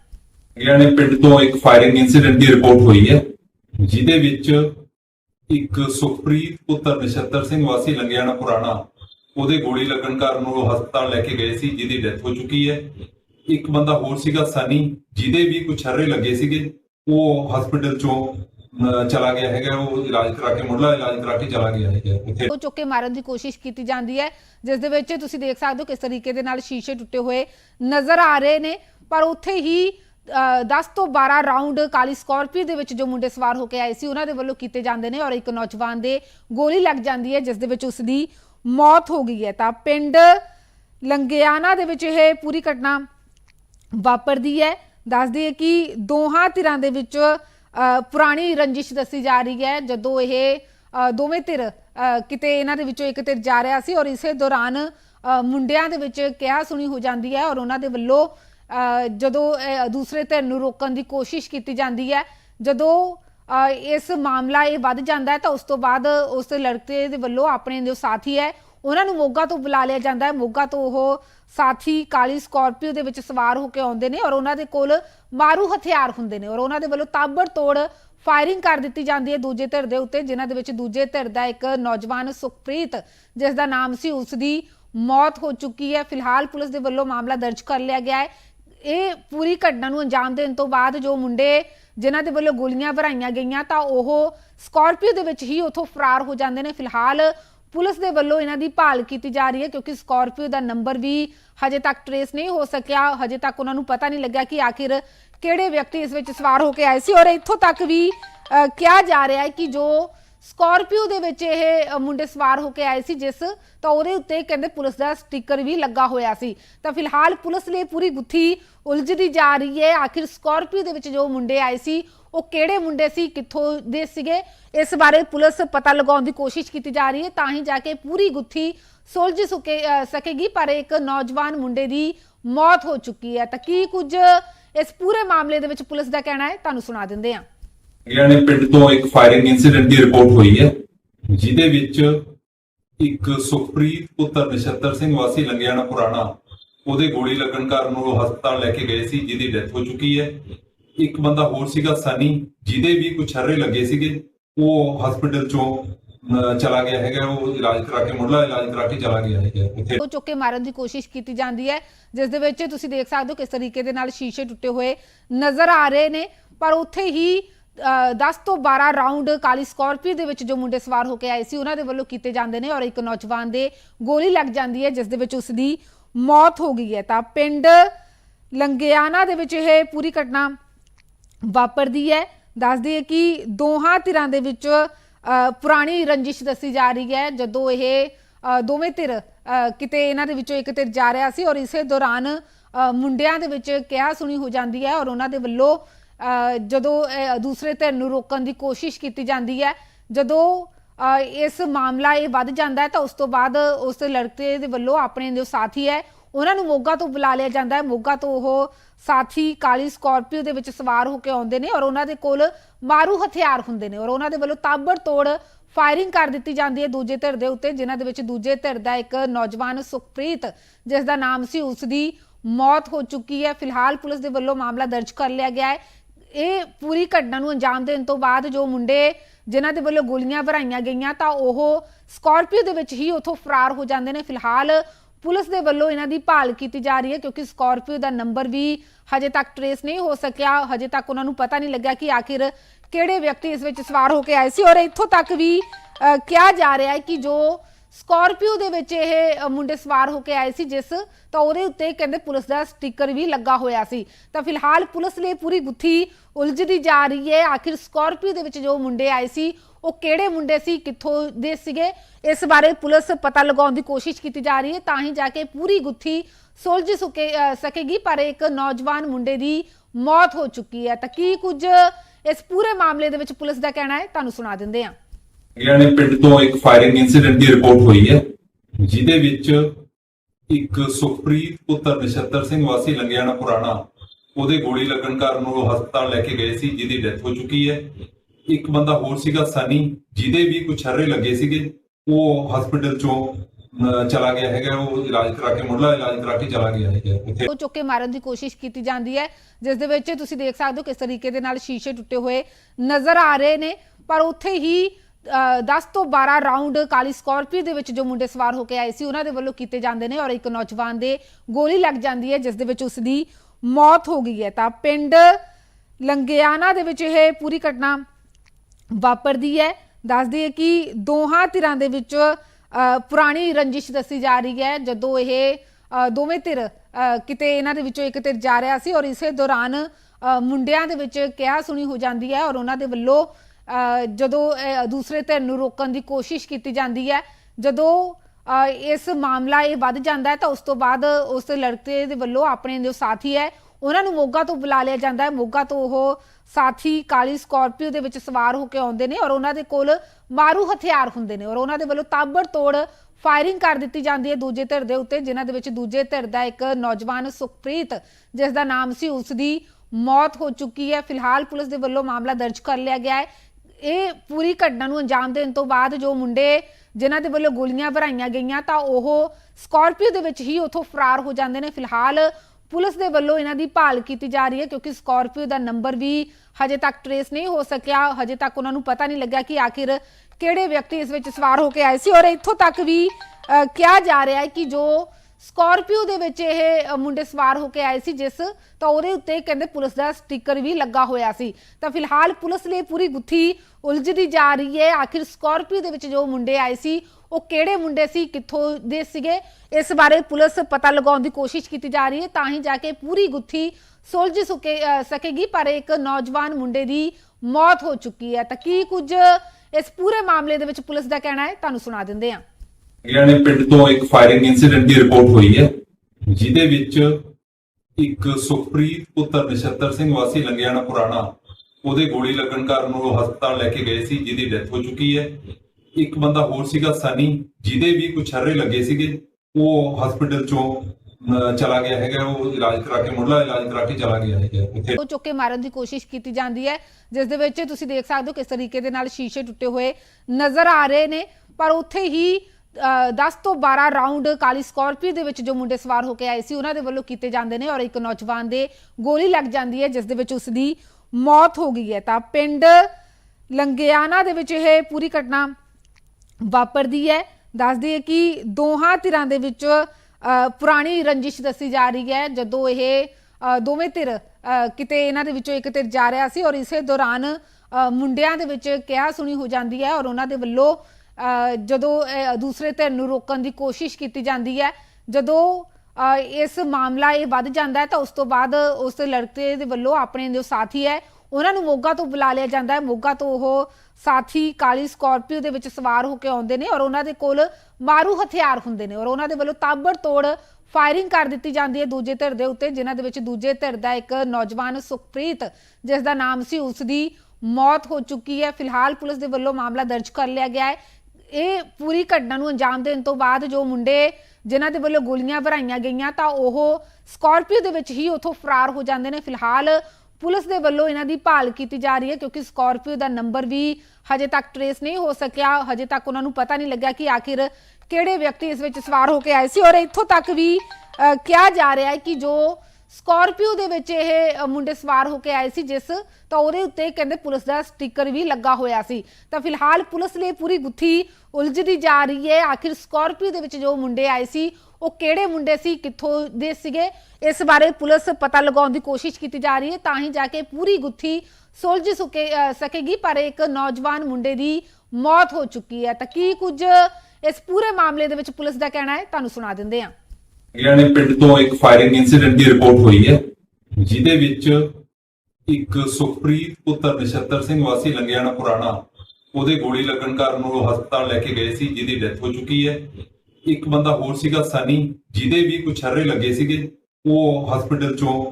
ਗਿਆਣੇ ਪਿੰਡ ਤੋਂ ਇੱਕ ਫਾਇਰਿੰਗ ਇਨਸੀਡੈਂਟ ਦੀ ਰਿਪੋਰਟ ਹੋਈ ਹੈ, ਜਿਹਦੇ ਵਿੱਚ ਇੱਕ ਸੁਖਪ੍ਰੀਤ ਪੁੱਤਰ ਨਛੱਤਰ ਸਿੰਘ ਵਾਸੀ ਲੰਗਿਆਣਾ ਪੁਰਾਣਾ, ਉਹਦੇ ਗੋਲੀ ਲੱਗਣ ਕਾਰਨ ਉਹ ਹਸਪਤਾਲ ਲੈ ਕੇ ਗਏ ਸੀ, ਜਿਹਦੀ ਡੈਥ ਹੋ ਚੁੱਕੀ ਹੈ। ਇੱਕ ਬੰਦਾ ਹੋਰ ਸੀਗਾ ਸਨੀ, ਜਿਹਦੇ ਵੀ ਕੁਝ ਹਰਰੇ ਲੱਗੇ ਸੀਗੇ, ਉਹ ਹਸਪੀਟਲ ਚੋਂ ਚਲਾ ਗਿਆ ਹੈਗਾ, ਉਹ ਇਲਾਜ ਕਰਾ ਕੇ, ਮੁੱਢਲਾ ਇਲਾਜ ਕਰਾ ਕੇ ਚਲਾ ਗਿਆ ਹੈਗਾ, ਉੱਥੇ। ਉਹ ਚੁੱਕ ਮਾਰਨ ਦੀ ਕੋਸ਼ਿਸ਼ ਕੀਤੀ ਜਾਂਦੀ ਹੈ, ਜਿਸ ਦੇ ਵਿੱਚ ਤੁਸੀਂ ਦੇਖ ਸਕਦੇ ਹੋ ਕਿਸ ਤਰੀਕੇ ਦੇ ਨਾਲ ਸ਼ੀਸ਼ੇ ਟੁੱਟੇ ਹੋਏ ਨਜ਼ਰ ਆ ਰਹੇ ਨੇ, ਪਰ ਉੱਥੇ ਹੀ 10 ਤੋਂ 12 ਰਾਉਂਡ ਕਾਲੀ ਸਕਾਰਪੀਓ ਦੇ ਵਿੱਚ ਜੋ ਮੁੰਡੇ ਸਵਾਰ ਹੋ ਕੇ ਆਏ ਸੀ ਉਹਨਾਂ ਦੇ ਵੱਲੋਂ ਕੀਤੇ ਜਾਂਦੇ ਨੇ ਔਰ ਇੱਕ ਨੌਜਵਾਨ ਦੇ ਗੋਲੀ ਲੱਗ ਜਾਂਦੀ ਹੈ ਜਿਸ ਦੇ ਵਿੱਚ ਉਸ ਦੀ ਮੌਤ ਹੋ ਗਈ ਹੈ। ਤਾਂ ਪਿੰਡ ਲੰਗਿਆਣਾ ਦੇ ਵਿੱਚ ਇਹ ਪੂਰੀ ਘਟਨਾ ਵਾਪਰਦੀ ਹੈ। ਦੱਸ ਦਈਏ ਕਿ ਦੋਹਾਂ ਧਿਰਾਂ ਦੇ ਵਿੱਚ ਅ, ਪੁਰਾਣੀ ਰੰਜਿਸ਼ ਦੱਸੀ ਜਾ ਰਹੀ ਹੈ ਜਦੋਂ ਇਹ ਦੋਵੇਂ ਧਿਰ ਅ, ਕਿਤੇ ਇਹਨਾਂ ਦੇ ਵਿੱਚੋਂ ਇੱਕ ਧਿਰ ਜਾ ਰਿਹਾ ਸੀ ਔਰ ਇਸੇ ਦੌਰਾਨ ਅ, ਮੁੰਡਿਆਂ ਦੇ ਵਿੱਚ ਕਿਹਾ ਸੁਣੀ ਹੋ ਜਾਂਦੀ ਹੈ ਔਰ ਉਹਨਾਂ ਦੇ ਵੱਲੋਂ ਜਦੋਂ ਇਹ ਦੂਸਰੇ ਧਿਰ ਨੂੰ ਰੋਕਣ ਦੀ ਕੋਸ਼ਿਸ਼ ਕੀਤੀ ਜਾਂਦੀ ਹੈ ਜਦੋਂ ਅ, ਇਸ ਮਾਮਲਾ ਇਹ ਵੱਧ ਜਾਂਦਾ ਹੈ ਤਾਂ ਉਸ ਤੋਂ ਬਾਅਦ ਉਸ ਲੜਕੇ ਦੇ ਵੱਲੋਂ ਆਪਣੇ ਜੋ ਸਾਥੀ ਹੈ ਉਹਨਾਂ ਨੂੰ ਮੋਗਾ ਤੋਂ ਬੁਲਾ ਲਿਆ ਜਾਂਦਾ ਹੈ। ਮੋਗਾ ਤੋਂ ਉਹ ਸਾਥੀ ਕਾਲੀ ਸਕਾਰਪੀਓ ਦੇ ਵਿੱਚ ਸਵਾਰ ਹੋ ਕੇ ਆਉਂਦੇ ਨੇ ਔਰ ਉਹਨਾਂ ਦੇ ਕੋਲ ਮਾਰੂ ਹਥਿਆਰ ਹੁੰਦੇ ਨੇ ਔਰ ਉਹਨਾਂ ਦੇ ਵੱਲੋਂ ਤਾਬੜ ਤੋੜ ਫਾਇਰਿੰਗ ਕਰ ਦਿੱਤੀ ਜਾਂਦੀ ਹੈ ਦੂਜੇ ਧਿਰ ਦੇ ਉੱਤੇ ਜਿਨ੍ਹਾਂ ਦੇ ਵਿੱਚ ਦੂਜੇ ਧਿਰ ਦਾ ਇੱਕ ਨੌਜਵਾਨ ਸੁਖਪ੍ਰੀਤ ਜਿਸ ਦਾ ਨਾਮ ਸੀ ਉਸ ਦੀ ਮੌਤ ਹੋ ਚੁੱਕੀ ਹੈ। ਫਿਲਹਾਲ ਪੁਲਿਸ ਦੇ ਵੱਲੋਂ ਮਾਮਲਾ ਦਰਜ ਕਰ ਲਿਆ ਗਿਆ ਹੈ। ਇਹ ਪੂਰੀ ਘਟਨਾ ਨੂੰ ਅੰਜਾਮ ਦੇਣ ਤੋਂ ਬਾਅਦ ਜੋ ਮੁੰਡੇ ਜਿਨ੍ਹਾਂ ਦੇ ਵੱਲੋਂ ਗੋਲੀਆਂ ਭਰਾਈਆਂ ਗਈਆਂ ਤਾਂ ਉਹ ਸਕਾਰਪੀਓ ਦੇ ਵਿੱਚ ਹੀ ਉਥੋਂ ਫਰਾਰ ਹੋ ਜਾਂਦੇ ਨੇ। ਫਿਲਹਾਲ ਪੁਲਿਸ ਦੇ ਵੱਲੋਂ ਇਹਨਾਂ ਦੀ ਭਾਲ ਕੀਤੀ ਜਾ ਰਹੀ ਹੈ ਕਿਉਂਕਿ ਸਕਾਰਪੀਓ ਦਾ ਨੰਬਰ ਵੀ ਹਜੇ ਤੱਕ ਟਰੇਸ ਨਹੀਂ ਹੋ ਸਕਿਆ। ਹਜੇ ਤੱਕ ਉਹਨਾਂ ਨੂੰ ਪਤਾ ਨਹੀਂ ਲੱਗਿਆ ਕਿ ਆਖਿਰ ਕਿਹੜੇ ਵਿਅਕਤੀ ਇਸ ਵਿੱਚ ਸਵਾਰ ਹੋ ਕੇ ਆਏ ਸੀ ਔਰ ਇੱਥੋਂ ਤੱਕ ਵੀ ਕਿਹਾ ਜਾ ਰਿਹਾ ਹੈ ਕਿ ਜੋ ਸਕਾਰਪੀਓ ਦੇ ਵਿੱਚ ਇਹ ਮੁੰਡੇ ਸਵਾਰ ਹੋ ਕੇ ਆਏ ਸੀ ਜਿਸ, ਤਾਂ ਉਹਦੇ ਉੱਤੇ ਕਹਿੰਦੇ ਪੁਲਿਸ ਦਾ ਸਟicker ਵੀ ਲੱਗਾ ਹੋਇਆ ਸੀ। ਤਾਂ ਫਿਲਹਾਲ ਪੁਲਿਸ ਲਈ ਪੂਰੀ ਗੁੱਥੀ ਉਲਝਦੀ ਜਾ ਰਹੀ ਹੈ। ਆਖਿਰ ਸਕਾਰਪੀਓ ਦੇ ਵਿੱਚ ਜੋ ਮੁੰਡੇ ਆਏ ਸੀ, ਉਹ ਕਿਹੜੇ ਮੁੰਡੇ ਸੀ, ਕਿੱਥੋਂ ਦੇ ਸੀਗੇ? ਇਸ ਬਾਰੇ ਪੁਲਿਸ ਪਤਾ ਲਗਾਉਣ ਦੀ ਕੋਸ਼ਿਸ਼ ਕੀਤੀ ਜਾ ਰਹੀ ਹੈ। ਤਾਂ ਹੀ ਜਾ ਕੇ ਪੂਰੀ ਗੁੱਥੀ ਸੁਲਝ ਸੁਕੇ ਸਕੇਗੀ, ਪਰ ਇੱਕ ਨੌਜਵਾਨ ਮੁੰਡੇ ਦੀ ਮੌਤ ਹੋ ਚੁੱਕੀ ਹੈ। ਤਾਂ ਕੀ ਕੁਝ ਇਸ ਪੂਰੇ ਮਾਮਲੇ ਦੇ ਵਿੱਚ ਪੁਲਿਸ ਦਾ ਕਹਿਣਾ ਹੈ, ਤੁਹਾਨੂੰ ਸੁਣਾ ਦਿੰਦੇ ਹਾਂ। ਗਿਆਣੇ ਪਿੰਡ ਤੋਂ ਇੱਕ ਫਾਇਰਿੰਗ ਇਨਸੀਡੈਂਟ ਦੀ ਰਿਪੋਰਟ ਹੋਈ ਹੈ, ਜਿਹਦੇ ਵਿੱਚ ਇੱਕ ਸੁਖਪ੍ਰੀਤ ਪੁੱਤਰ ਨਛੱਤਰ ਸਿੰਘ ਵਾਸੀ ਲੰਗਿਆਣਾ ਪੁਰਾਣਾ, ਉਹਦੇ ਗੋਲੀ ਲੱਗਣ ਕਾਰਨ ਉਹ ਹਸਪਤਾਲ ਲੈ ਕੇ ਗਏ ਸੀ, ਜਿਹਦੀ ਡੈਥ ਹੋ ਚੁੱਕੀ ਹੈ। ਇੱਕ ਬੰਦਾ ਹੋਰ ਸੀਗਾ ਸਨੀ, ਜਿਹਦੇ ਵੀ ਕੁਝ ਹਰਰੇ ਲੱਗੇ ਸੀਗੇ, ਉਹ ਹਸਪੀਟਲ ਚੋਂ ਚਲਾ ਗਿਆ ਹੈਗਾ, ਉਹ ਇਲਾਜ ਕਰਾ ਕੇ ਮੁੱਢਲਾ ਇਲਾਜ ਕਰਾ ਕੇ ਚਲਾ ਗਿਆ ਹੈਗਾ, ਉੱਥੇ। ਉਹ ਚੁੱਕ ਮਾਰਨ ਦੀ ਕੋਸ਼ਿਸ਼ ਕੀਤੀ ਜਾਂਦੀ ਹੈ, ਜਿਸ ਦੇ ਵਿੱਚ ਤੁਸੀਂ ਦੇਖ ਸਕਦੇ ਹੋ ਕਿਸ ਤਰੀਕੇ ਦੇ ਨਾਲ ਸ਼ੀਸ਼ੇ ਟੁੱਟੇ ਹੋਏ ਨਜ਼ਰ ਆ ਰਹੇ ਨੇ, ਪਰ ਉੱਥੇ ਹੀ 10 ਤੋਂ 12 ਰਾਉਂਡ ਕਾਲੀ ਸਕਾਰਪੀਓ ਦੇ ਵਿੱਚ ਜੋ ਮੁੰਡੇ ਸਵਾਰ ਹੋ ਕੇ ਆਏ ਸੀ ਉਹਨਾਂ ਦੇ ਵੱਲੋਂ ਕੀਤੇ ਜਾਂਦੇ ਨੇ ਔਰ ਇੱਕ ਨੌਜਵਾਨ ਦੇ ਗੋਲੀ ਲੱਗ ਜਾਂਦੀ ਹੈ ਜਿਸ ਦੇ ਵਿੱਚ ਉਸ ਦੀ ਮੌਤ ਹੋ ਗਈ ਹੈ। ਤਾਂ ਪਿੰਡ ਲੰਗਿਆਣਾ ਦੇ ਵਿੱਚ ਇਹ ਪੂਰੀ ਘਟਨਾ ਵਾਪਰਦੀ ਹੈ। ਦੱਸਦੀ ਦਈਏ ਕਿ ਦੋਹਾਂ ਧਿਰਾਂ ਦੇ ਵਿੱਚ ਅ, ਪੁਰਾਣੀ ਰੰਜਿਸ਼ ਦੱਸੀ ਜਾ ਰਹੀ ਹੈ ਜਦੋਂ ਇਹ ਦੋਵੇਂ ਧਿਰ ਅ, ਕਿਤੇ ਇਹਨਾਂ ਦੇ ਵਿੱਚੋਂ ਇੱਕ ਧਿਰ ਜਾ ਰਿਹਾ ਸੀ ਔਰ ਇਸੇ ਦੌਰਾਨ ਅ, ਮੁੰਡਿਆਂ ਦੇ ਵਿੱਚ ਕਿਹਾ ਸੁਣੀ ਹੋ ਜਾਂਦੀ ਹੈ ਔਰ ਉਹਨਾਂ ਦੇ ਵੱਲੋਂ ਜਦੋਂ ਇਹ ਦੂਸਰੇ ਧਿਰ ਨੂੰ ਰੋਕਣ ਦੀ ਕੋਸ਼ਿਸ਼ ਕੀਤੀ ਜਾਂਦੀ ਹੈ ਜਦੋਂ ਅ, ਇਸ ਮਾਮਲਾ ਇਹ ਵੱਧ ਜਾਂਦਾ ਹੈ ਤਾਂ ਉਸ ਤੋਂ ਬਾਅਦ ਉਸ ਲੜਕੇ ਦੇ ਵੱਲੋਂ ਆਪਣੇ ਜੋ ਸਾਥੀ ਹੈ ਉਹਨਾਂ ਨੂੰ ਮੋਗਾ ਤੋਂ ਬੁਲਾ ਲਿਆ ਜਾਂਦਾ ਹੈ। ਮੋਗਾ ਤੋਂ ਉਹ ਸਾਥੀ ਕਾਲੀ ਸਕਾਰਪੀਓ ਦੇ ਵਿੱਚ ਸਵਾਰ ਹੋ ਕੇ ਆਉਂਦੇ ਨੇ ਔਰ ਉਹਨਾਂ ਦੇ ਕੋਲ ਮਾਰੂ ਹਥਿਆਰ ਹੁੰਦੇ ਨੇ ਔਰ ਉਹਨਾਂ ਦੇ ਵੱਲੋਂ ਤਾਬੜ ਤੋੜ ਫਾਇਰਿੰਗ ਕਰ ਦਿੱਤੀ ਜਾਂਦੀ ਹੈ ਦੂਜੇ ਧਿਰ ਦੇ ਉੱਤੇ ਜਿਨ੍ਹਾਂ ਦੇ ਵਿੱਚ ਦੂਜੇ ਧਿਰ ਦਾ ਇੱਕ ਨੌਜਵਾਨ ਸੁਖਪ੍ਰੀਤ ਜਿਸ ਦਾ ਨਾਮ ਸੀ ਉਸ ਦੀ ਮੌਤ ਹੋ ਚੁੱਕੀ ਹੈ। ਫਿਲਹਾਲ ਪੁਲਿਸ ਦੇ ਵੱਲੋਂ ਮਾਮਲਾ ਦਰਜ ਕਰ ਲਿਆ ਗਿਆ ਹੈ। ਇਹ ਪੂਰੀ ਘਟਨਾ ਨੂੰ ਅੰਜਾਮ ਦੇਣ ਤੋਂ ਬਾਅਦ ਜੋ ਮੁੰਡੇ ਜਿਨ੍ਹਾਂ ਦੇ ਵੱਲੋਂ ਗੋਲੀਆਂ ਭਰਾਈਆਂ ਗਈਆਂ ਤਾਂ ਉਹ ਸਕਾਰਪੀਓ ਦੇ ਵਿੱਚ ਹੀ ਉਥੋਂ ਫਰਾਰ ਹੋ ਜਾਂਦੇ ਨੇ। ਫਿਲਹਾਲ ਪੁਲਿਸ ਦੇ ਵੱਲੋਂ ਇਹਨਾਂ ਦੀ ਭਾਲ ਕੀਤੀ ਜਾ ਰਹੀ ਹੈ ਕਿਉਂਕਿ ਸਕਾਰਪੀਓ ਦਾ ਨੰਬਰ ਵੀ ਹਜੇ ਤੱਕ ਟਰੇਸ ਨਹੀਂ ਹੋ ਸਕਿਆ। ਹਜੇ ਤੱਕ ਉਹਨਾਂ ਨੂੰ ਪਤਾ ਨਹੀਂ ਲੱਗਿਆ ਕਿ ਆਖਿਰ ਕਿਹੜੇ ਵਿਅਕਤੀ ਇਸ ਵਿੱਚ ਸਵਾਰ ਹੋ ਕੇ ਆਏ ਸੀ ਔਰ ਇੱਥੋਂ ਤੱਕ ਵੀ ਕਿਹਾ ਜਾ ਰਿਹਾ ਹੈ ਕਿ ਜੋ ਸਕਾਰਪੀਓ ਦੇ ਵਿੱਚ ਇਹ ਮੁੰਡੇ ਸਵਾਰ ਹੋ ਕੇ ਆਏ ਸੀ ਜਿਸ, ਤਾਂ ਉਹਦੇ ਉੱਤੇ ਕਹਿੰਦੇ ਪੁਲਿਸ ਦਾ ਸਟicker ਵੀ ਲੱਗਾ ਹੋਇਆ ਸੀ। ਤਾਂ ਫਿਲਹਾਲ ਪੁਲਿਸ ਲਈ ਪੂਰੀ ਗੁੱਥੀ ਉਲਝਦੀ ਜਾ ਰਹੀ ਹੈ। ਆਖਿਰ ਸਕਾਰਪੀਓ ਦੇ ਵਿੱਚ ਜੋ ਮੁੰਡੇ ਆਏ ਸੀ, ਉਹ ਕਿਹੜੇ ਮੁੰਡੇ ਸੀ, ਕਿੱਥੋਂ ਦੇ ਸੀਗੇ? ਇਸ ਬਾਰੇ ਪੁਲਿਸ ਪਤਾ ਲਗਾਉਣ ਦੀ ਕੋਸ਼ਿਸ਼ ਕੀਤੀ ਜਾ ਰਹੀ ਹੈ। ਤਾਂ ਹੀ ਜਾ ਕੇ ਪੂਰੀ ਗੁੱਥੀ ਸੁਲਝ ਸੁਕੇ ਸਕੇਗੀ, ਪਰ ਇੱਕ ਨੌਜਵਾਨ ਮੁੰਡੇ ਦੀ ਮੌਤ ਹੋ ਚੁੱਕੀ ਹੈ। ਤਾਂ ਕੀ ਕੁਝ ਇਸ ਪੂਰੇ ਮਾਮਲੇ ਦੇ ਵਿੱਚ ਪੁਲਿਸ ਦਾ ਕਹਿਣਾ ਹੈ, ਤੁਹਾਨੂੰ ਸੁਣਾ ਦਿੰਦੇ ਹਾਂ। ਗਿਆਣੇ ਪਿੰਡ ਤੋਂ ਇੱਕ ਫਾਇਰਿੰਗ ਇਨਸੀਡੈਂਟ ਦੀ ਰਿਪੋਰਟ ਹੋਈ ਹੈ, ਜਿਹਦੇ ਵਿੱਚ ਇੱਕ ਸੁਖਪ੍ਰੀਤ ਪੁੱਤਰ ਨਛੱਤਰ ਸਿੰਘ ਵਾਸੀ ਲੰਗਿਆਣਾ ਪੁਰਾਣਾ, ਉਹਦੇ ਗੋਲੀ ਲੱਗਣ ਕਾਰਨ ਉਹ ਹਸਪਤਾਲ ਲੈ ਕੇ ਗਏ ਸੀ, ਜਿਹਦੀ ਡੈਥ ਹੋ ਚੁੱਕੀ ਹੈ। ਇੱਕ ਬੰਦਾ ਹੋਰ ਸੀਗਾ ਸਨੀ, ਜਿਹਦੇ ਵੀ ਕੁਝ ਹਰਰੇ ਲੱਗੇ ਸੀਗੇ, ਉਹ ਹਸਪੀਟਲ ਚੋਂ ਚਲਾ ਗਿਆ ਹੈਗਾ, ਉਹ ਇਲਾਜ ਕਰਾ ਕੇ ਮੁੱਢਲਾ ਇਲਾਜ ਕਰਾ ਕੇ ਚਲਾ ਗਿਆ ਹੈਗਾ ਉਹ ਚੁੱਕ ਕੇ ਮਾਰਨ ਦੀ ਕੋਸ਼ਿਸ਼ ਕੀਤੀ ਜਾਂਦੀ ਹੈ, ਜਿਸ ਦੇ ਵਿੱਚ ਤੁਸੀਂ ਦੇਖ ਸਕਦੇ ਹੋ ਕਿਸ ਤਰੀਕੇ ਦੇ ਨਾਲ ਸ਼ੀਸ਼ੇ ਟੁੱਟੇ ਹੋਏ ਨਜ਼ਰ ਆ ਰਹੇ ਨੇ, ਪਰ ਉੱਥੇ ਹੀ 10 ਤੋਂ 12 ਰਾਉਂਡ ਕਾਲੀ ਸਕਾਰਪੀਓ ਦੇ ਵਿੱਚ ਜੋ ਮੁੰਡੇ ਸਵਾਰ ਹੋ ਕੇ ਆਏ ਸੀ ਉਹਨਾਂ ਦੇ ਵੱਲੋਂ ਕੀਤੇ ਜਾਂਦੇ ਨੇ ਔਰ ਇੱਕ ਨੌਜਵਾਨ ਦੇ ਗੋਲੀ ਲੱਗ ਜਾਂਦੀ ਹੈ ਜਿਸ ਦੇ ਵਿੱਚ ਉਸ ਦੀ ਮੌਤ ਹੋ ਗਈ ਹੈ। ਤਾਂ ਪਿੰਡ ਲੰਗਿਆਣਾ ਦੇ ਵਿੱਚ ਇਹ ਪੂਰੀ ਘਟਨਾ ਵਾਪਰਦੀ ਹੈ। ਦੱਸਦੀ ਹੈ ਕਿ ਦੋਹਾਂ ਧਿਰਾਂ ਦੇ ਵਿੱਚ ਅ, ਪੁਰਾਣੀ ਰੰਜਿਸ਼ ਦੱਸੀ ਜਾ ਰਹੀ ਹੈ ਜਦੋਂ ਇਹ ਦੋਵੇਂ ਧਿਰ ਅ, ਕਿਤੇ ਇਹਨਾਂ ਦੇ ਵਿੱਚੋਂ ਇੱਕ ਧਿਰ ਜਾ ਰਿਹਾ ਸੀ ਔਰ ਇਸੇ ਦੌਰਾਨ ਅ, ਮੁੰਡਿਆਂ ਦੇ ਵਿੱਚ ਕਿਹਾ ਸੁਣੀ ਹੋ ਜਾਂਦੀ ਹੈ ਔਰ ਉਹਨਾਂ ਦੇ ਵੱਲੋਂ ਜਦੋਂ ਅ, ਦੂਸਰੇ ਧਿਰ ਨੂੰ ਰੋਕਣ ਦੀ ਕੋਸ਼ਿਸ਼ ਕੀਤੀ ਜਾਂਦੀ ਹੈ ਜਦੋਂ ਅ, ਇਸ ਮਾਮਲਾ ਇਹ ਵੱਧ ਜਾਂਦਾ ਹੈ ਤਾਂ ਉਸ ਤੋਂ ਬਾਅਦ ਉਸ ਲੜਕੇ ਦੇ ਵੱਲੋਂ ਆਪਣੇ ਜੋ ਸਾਥੀ ਹੈ ਉਹਨਾਂ ਨੂੰ ਮੋਗਾ ਤੋਂ ਬੁਲਾ ਲਿਆ ਜਾਂਦਾ ਹੈ। ਮੋਗਾ ਤੋਂ ਉਹ ਸਾਥੀ ਕਾਲੀ ਸਕਾਰਪੀਓ ਦੇ ਵਿੱਚ ਸਵਾਰ ਹੋ ਕੇ ਆਉਂਦੇ ਨੇ ਔਰ ਉਹਨਾਂ ਦੇ ਕੋਲ ਮਾਰੂ ਹਥਿਆਰ ਹੁੰਦੇ ਨੇ ਔਰ ਉਹਨਾਂ ਦੇ ਵੱਲੋਂ ਤਾਬੜ ਤੋੜ ਫਾਇਰਿੰਗ ਕਰ ਦਿੱਤੀ ਜਾਂਦੀ ਹੈ ਦੂਜੇ ਧਿਰ ਦੇ ਉੱਤੇ ਜਿਨ੍ਹਾਂ ਦੇ ਵਿੱਚ ਦੂਜੇ ਧਿਰ ਦਾ ਇੱਕ ਨੌਜਵਾਨ ਸੁਖਪ੍ਰੀਤ ਜਿਸ ਦਾ ਨਾਮ ਸੀ ਉਸ ਦੀ ਮੌਤ ਹੋ ਚੁੱਕੀ ਹੈ। ਫਿਲਹਾਲ ਪੁਲਿਸ ਦੇ ਵੱਲੋਂ ਮਾਮਲਾ ਦਰਜ ਕਰ ਲਿਆ ਗਿਆ ਹੈ। ਇਹ ਪੂਰੀ ਘਟਨਾ ਨੂੰ ਅੰਜਾਮ ਦੇਣ ਤੋਂ ਬਾਅਦ ਜੋ ਮੁੰਡੇ ਜਿਨ੍ਹਾਂ ਦੇ ਵੱਲੋਂ ਗੋਲੀਆਂ ਭਰਾਈਆਂ ਗਈਆਂ ਤਾਂ ਉਹ ਸਕਾਰਪੀਓ ਦੇ ਵਿੱਚ ਹੀ ਉਥੋਂ ਫਰਾਰ ਹੋ ਜਾਂਦੇ ਨੇ। ਫਿਲਹਾਲ ਪੁਲਿਸ ਦੇ ਵੱਲੋਂ ਇਹਨਾਂ ਦੀ ਭਾਲ ਕੀਤੀ ਜਾ ਰਹੀ ਹੈ ਕਿਉਂਕਿ ਸਕਾਰਪੀਓ ਦਾ ਨੰਬਰ ਵੀ ਹਜੇ ਤੱਕ ਟਰੇਸ ਨਹੀਂ ਹੋ ਸਕਿਆ। ਹਜੇ ਤੱਕ ਉਹਨਾਂ ਨੂੰ ਪਤਾ ਨਹੀਂ ਲੱਗਾ ਕਿ ਆਖਿਰ ਕਿਹੜੇ ਵਿਅਕਤੀ ਇਸ ਵਿੱਚ ਸਵਾਰ ਹੋ ਕੇ ਆਏ ਸੀ ਔਰ ਇੱਥੋਂ ਤੱਕ ਵੀ ਅ, ਕਿਹਾ ਜਾ ਰਿਹਾ ਹੈ ਕਿ ਜੋ ਸਕਾਰਪੀਓ ਦੇ ਵਿੱਚ ਇਹ ਮੁੰਡੇ ਸਵਾਰ ਹੋ ਕੇ ਆਏ ਸੀ ਜਿਸ ਤਾਂ ਉਹਦੇ ਉੱਤੇ ਕਹਿੰਦੇ ਪੁਲਿਸ ਦਾ ਸਟicker ਵੀ ਲੱਗਾ ਹੋਇਆ ਸੀ। ਤਾਂ ਫਿਲਹਾਲ ਪੁਲਿਸ ਲਈ ਪੂਰੀ ਗੁੱਥੀ ਉਲਝਦੀ ਜਾ ਰਹੀ ਹੈ। ਆਖਿਰ ਸਕਾਰਪੀਓ ਦੇ ਵਿੱਚ ਜੋ ਮੁੰਡੇ ਆਏ ਸੀ, ਉਹ ਕਿਹੜੇ ਮੁੰਡੇ ਸੀ, ਕਿੱਥੋਂ ਦੇ ਸੀਗੇ, ਇਸ ਬਾਰੇ ਪੁਲਿਸ ਪਤਾ ਲਗਾਉਣ ਦੀ ਕੋਸ਼ਿਸ਼ ਕੀਤੀ ਜਾ ਰਹੀ ਹੈ। ਤਾਂ ਹੀ ਜਾ ਕੇ ਪੂਰੀ ਗੁੱਥੀ ਸੁਲਝ ਸੁਕੇ ਸਕੇਗੀ, ਪਰ ਇੱਕ ਨੌਜਵਾਨ ਮੁੰਡੇ ਦੀ ਮੌਤ ਹੋ ਚੁੱਕੀ ਹੈ। ਤਾਂ ਕੀ ਕੁਝ ਇਸ ਪੂਰੇ ਮਾਮਲੇ ਦੇ ਵਿੱਚ ਪੁਲਿਸ ਦਾ ਕਹਿਣਾ ਹੈ, ਤੁਹਾਨੂੰ ਸੁਣਾ ਦਿੰਦੇ ਹਾਂ। ਗਿਆਣੇ ਪਿੰਡ ਤੋਂ ਇੱਕ ਫਾਇਰਿੰਗ ਇਨਸੀਡੈਂਟ ਦੀ ਰਿਪੋਰਟ ਹੋਈ ਹੈ, ਜਿਹਦੇ ਵਿੱਚ ਇੱਕ ਸੁਖਪ੍ਰੀਤ ਪੁੱਤਰ ਨਛੱਤਰ ਸਿੰਘ ਵਾਸੀ ਲੰਗਿਆਣਾ ਪੁਰਾਣਾ, ਉਹਦੇ ਗੋਲੀ ਲੱਗਣ ਕਾਰਨ ਉਹ ਹਸਪਤਾਲ ਲੈ ਕੇ ਗਏ ਸੀ, ਜਿਹਦੀ ਡੈਥ ਹੋ ਚੁੱਕੀ ਹੈ। ਇੱਕ ਬੰਦਾ ਹੋਰ ਸੀਗਾ ਸਨੀ, ਜਿਹਦੇ ਵੀ ਕੁਝ ਛਰਰੇ ਲੱਗੇ ਸੀਗੇ, ਉਹ ਹਸਪੀਟਲ ਚੋਂ ਚਲਾ ਗਿਆ ਹੈਗਾ, ਉਹ ਇਲਾਜ ਕਰਾ ਕੇ ਮੁੱਢਲਾ ਇਲਾਜ ਕਰਾ ਕੇ ਚਲਾ ਗਿਆ ਹੈਗਾ, ਉੱਥੇ। ਉਹ ਚੁੱਕ ਕੇ ਮਾਰਨ ਦੀ ਕੋਸ਼ਿਸ਼ ਕੀਤੀ ਜਾਂਦੀ ਹੈ, ਜਿਸ ਦੇ ਵਿੱਚ ਤੁਸੀਂ ਦੇਖ ਸਕਦੇ ਹੋ ਕਿਸ ਤਰੀਕੇ ਦੇ ਨਾਲ ਸ਼ੀਸ਼ੇ ਟੁੱਟੇ ਹੋਏ ਨਜ਼ਰ ਆ ਰਹੇ ਨੇ, ਪਰ ਉੱਥੇ ਹੀ 10 ਤੋਂ 12 ਰਾਉਂਡ ਕਾਲੀ ਸਕਾਰਪੀਓ ਦੇ ਵਿੱਚ ਜੋ ਮੁੰਡੇ ਸਵਾਰ ਹੋ ਕੇ ਆਏ ਸੀ ਉਹਨਾਂ ਦੇ ਵੱਲੋਂ ਕੀਤੇ ਜਾਂਦੇ ਨੇ ਔਰ ਇੱਕ ਨੌਜਵਾਨ ਦੇ ਗੋਲੀ ਲੱਗ ਜਾਂਦੀ ਹੈ ਜਿਸ ਦੇ ਵਿੱਚ ਉਸ ਦੀ ਮੌਤ ਹੋ ਗਈ ਹੈ। ਤਾਂ ਪਿੰਡ ਲੰਗਿਆਣਾ ਦੇ ਵਿੱਚ ਇਹ ਪੂਰੀ ਘਟਨਾ ਵਾਪਰਦੀ ਹੈ। ਦੱਸਦੀ ਹੈ ਕਿ ਦੋਹਾਂ ਧਿਰਾਂ ਦੇ ਵਿੱਚ ਅ, ਪੁਰਾਣੀ ਰੰਜਿਸ਼ ਦੱਸੀ ਜਾ ਰਹੀ ਹੈ ਜਦੋਂ ਇਹ ਦੋਵੇਂ ਧਿਰ ਅ, ਕਿਤੇ ਇਹਨਾਂ ਦੇ ਵਿੱਚੋਂ ਇੱਕ ਧਿਰ ਜਾ ਰਿਹਾ ਸੀ ਔਰ ਇਸੇ ਦੌਰਾਨ ਅ, ਮੁੰਡਿਆਂ ਦੇ ਵਿੱਚ ਕਿਹਾ ਸੁਣੀ ਹੋ ਜਾਂਦੀ ਹੈ ਔਰ ਉਹਨਾਂ ਦੇ ਵੱਲੋਂ ਜਦੋਂ ਅ, ਦੂਸਰੇ ਧਿਰ ਨੂੰ ਰੋਕਣ ਦੀ ਕੋਸ਼ਿਸ਼ ਕੀਤੀ ਜਾਂਦੀ ਹੈ ਜਦੋਂ ਅ, ਇਸ ਮਾਮਲਾ ਇਹ ਵੱਧ ਜਾਂਦਾ ਹੈ ਤਾਂ ਉਸ ਤੋਂ ਬਾਅਦ ਉਸ ਲੜਕੇ ਦੇ ਵੱਲੋਂ ਆਪਣੇ ਜੋ ਸਾਥੀ ਹੈ ਉਹਨਾਂ ਨੂੰ ਮੋਗਾ ਤੋਂ ਬੁਲਾ ਲਿਆ ਜਾਂਦਾ ਹੈ। ਮੋਗਾ ਤੋਂ ਉਹ ਸਾਥੀ ਕਾਲੀ ਸਕਾਰਪੀਓ ਦੇ ਵਿੱਚ ਸਵਾਰ ਹੋ ਕੇ ਆਉਂਦੇ ਨੇ ਔਰ ਉਹਨਾਂ ਦੇ ਕੋਲ ਮਾਰੂ ਹਥਿਆਰ ਹੁੰਦੇ ਨੇ ਔਰ ਉਹਨਾਂ ਦੇ ਵੱਲੋਂ ਤਾਬੜ ਤੋੜ ਫਾਇਰਿੰਗ ਕਰ ਦਿੱਤੀ ਜਾਂਦੀ ਹੈ ਦੂਜੇ ਧਿਰ ਦੇ ਉੱਤੇ ਜਿਨ੍ਹਾਂ ਦੇ ਵਿੱਚ ਦੂਜੇ ਧਿਰ ਦਾ ਇੱਕ ਨੌਜਵਾਨ ਸੁਖਪ੍ਰੀਤ ਜਿਸ ਦਾ ਨਾਮ ਸੀ ਉਸ ਦੀ ਮੌਤ ਹੋ ਚੁੱਕੀ ਹੈ। ਫਿਲਹਾਲ ਪੁਲਿਸ ਦੇ ਵੱਲੋਂ ਮਾਮਲਾ ਦਰਜ ਕਰ ਲਿਆ ਗਿਆ ਹੈ। ਇਹ ਪੂਰੀ ਘਟਨਾ ਨੂੰ ਅੰਜਾਮ ਦੇਣ ਤੋਂ ਬਾਅਦ ਜੋ ਮੁੰਡੇ ਜਿਨ੍ਹਾਂ ਦੇ ਵੱਲੋਂ ਗੋਲੀਆਂ ਭਰਾਈਆਂ ਗਈਆਂ ਤਾਂ ਉਹ ਸਕਾਰਪੀਓ ਦੇ ਵਿੱਚ ਹੀ ਉਥੋਂ ਫਰਾਰ ਹੋ ਜਾਂਦੇ ਨੇ। ਫਿਲਹਾਲ ਪੁਲਿਸ ਦੇ ਵੱਲੋਂ ਇਹਨਾਂ ਦੀ ਭਾਲ ਕੀਤੀ ਜਾ ਰਹੀ ਹੈ ਕਿਉਂਕਿ ਸਕਾਰਪੀਓ ਦਾ ਨੰਬਰ ਵੀ ਹਜੇ ਤੱਕ ਟਰੇਸ ਨਹੀਂ ਹੋ ਸਕਿਆ। ਹਜੇ ਤੱਕ ਉਹਨਾਂ ਨੂੰ ਪਤਾ ਨਹੀਂ ਲੱਗਿਆ ਕਿ ਆਖਿਰ ਕਿਹੜੇ ਵਿਅਕਤੀ ਇਸ ਵਿੱਚ ਸਵਾਰ ਹੋ ਕੇ ਆਏ ਸੀ ਔਰ ਇੱਥੋਂ ਤੱਕ ਵੀ ਅ, ਕਿਹਾ ਜਾ ਰਿਹਾ ਹੈ ਕਿ ਜੋ ਸਕਾਰਪੀਓ ਦੇ ਵਿੱਚ ਇਹ ਮੁੰਡੇ ਸਵਾਰ ਹੋ ਕੇ ਆਏ ਸੀ ਜਿਸ ਤਾਂ ਉਹਦੇ ਉੱਤੇ ਕਹਿੰਦੇ ਪੁਲਿਸ ਦਾ ਸਟicker ਵੀ ਲੱਗਾ ਹੋਇਆ ਸੀ। ਤਾਂ ਫਿਲਹਾਲ ਪੁਲਿਸ ਲਈ ਪੂਰੀ ਗੁੱਥੀ ਉਲਝਦੀ ਜਾ ਰਹੀ ਹੈ। ਆਖਿਰ ਸਕਾਰਪੀਓ ਦੇ ਵਿੱਚ ਜੋ ਮੁੰਡੇ ਆਏ ਸੀ, ਉਹ ਕਿਹੜੇ ਮੁੰਡੇ ਸੀ, ਕਿੱਥੋਂ ਦੇ ਸੀਗੇ, ਇਸ ਬਾਰੇ ਪੁਲਿਸ ਪਤਾ ਲਗਾਉਣ ਦੀ ਕੋਸ਼ਿਸ਼ ਕੀਤੀ ਜਾ ਰਹੀ ਹੈ। ਤਾਂ ਹੀ ਜਾ ਕੇ ਪੂਰੀ ਗੁੱਥੀ ਸੁਲਝ ਸੁਕੇ ਸਕੇਗੀ, ਪਰ ਇੱਕ ਨੌਜਵਾਨ ਮੁੰਡੇ ਦੀ ਮੌਤ ਹੋ ਚੁੱਕੀ ਹੈ। ਤਾਂ ਕੀ ਕੁਝ ਇਸ ਪੂਰੇ ਮਾਮਲੇ ਦੇ ਵਿੱਚ ਪੁਲਿਸ ਦਾ ਕਹਿਣਾ ਹੈ, ਤੁਹਾਨੂੰ ਸੁਣਾ ਦਿੰਦੇ ਹਾਂ। ਗਿਆਣੇ ਪਿੰਡ ਤੋਂ ਇੱਕ ਫਾਇਰਿੰਗ ਇਨਸੀਡੈਂਟ ਦੀ ਰਿਪੋਰਟ ਹੋਈ ਹੈ, ਜਿਹਦੇ ਵਿੱਚ ਇੱਕ ਸੁਖਪ੍ਰੀਤ ਪੁੱਤਰ ਨਛੱਤਰ ਸਿੰਘ ਵਾਸੀ ਲੰਗਿਆਣਾ ਪੁਰਾਣਾ, ਉਹਦੇ ਗੋਲੀ ਲੱਗਣ ਕਾਰਨ ਉਹ ਹਸਪਤਾਲ ਲੈ ਕੇ ਗਏ ਸੀ, ਜਿਹਦੀ ਡੈਥ ਹੋ ਚੁੱਕੀ ਹੈ। ਇੱਕ ਬੰਦਾ ਹੋਰ ਸੀਗਾ ਸਨੀ, ਜਿਹਦੇ ਵੀ ਕੁਝ ਛਰਰੇ ਲੱਗੇ ਸੀਗੇ, ਉਹ ਹਸਪੀਟਲ ਚੋਂ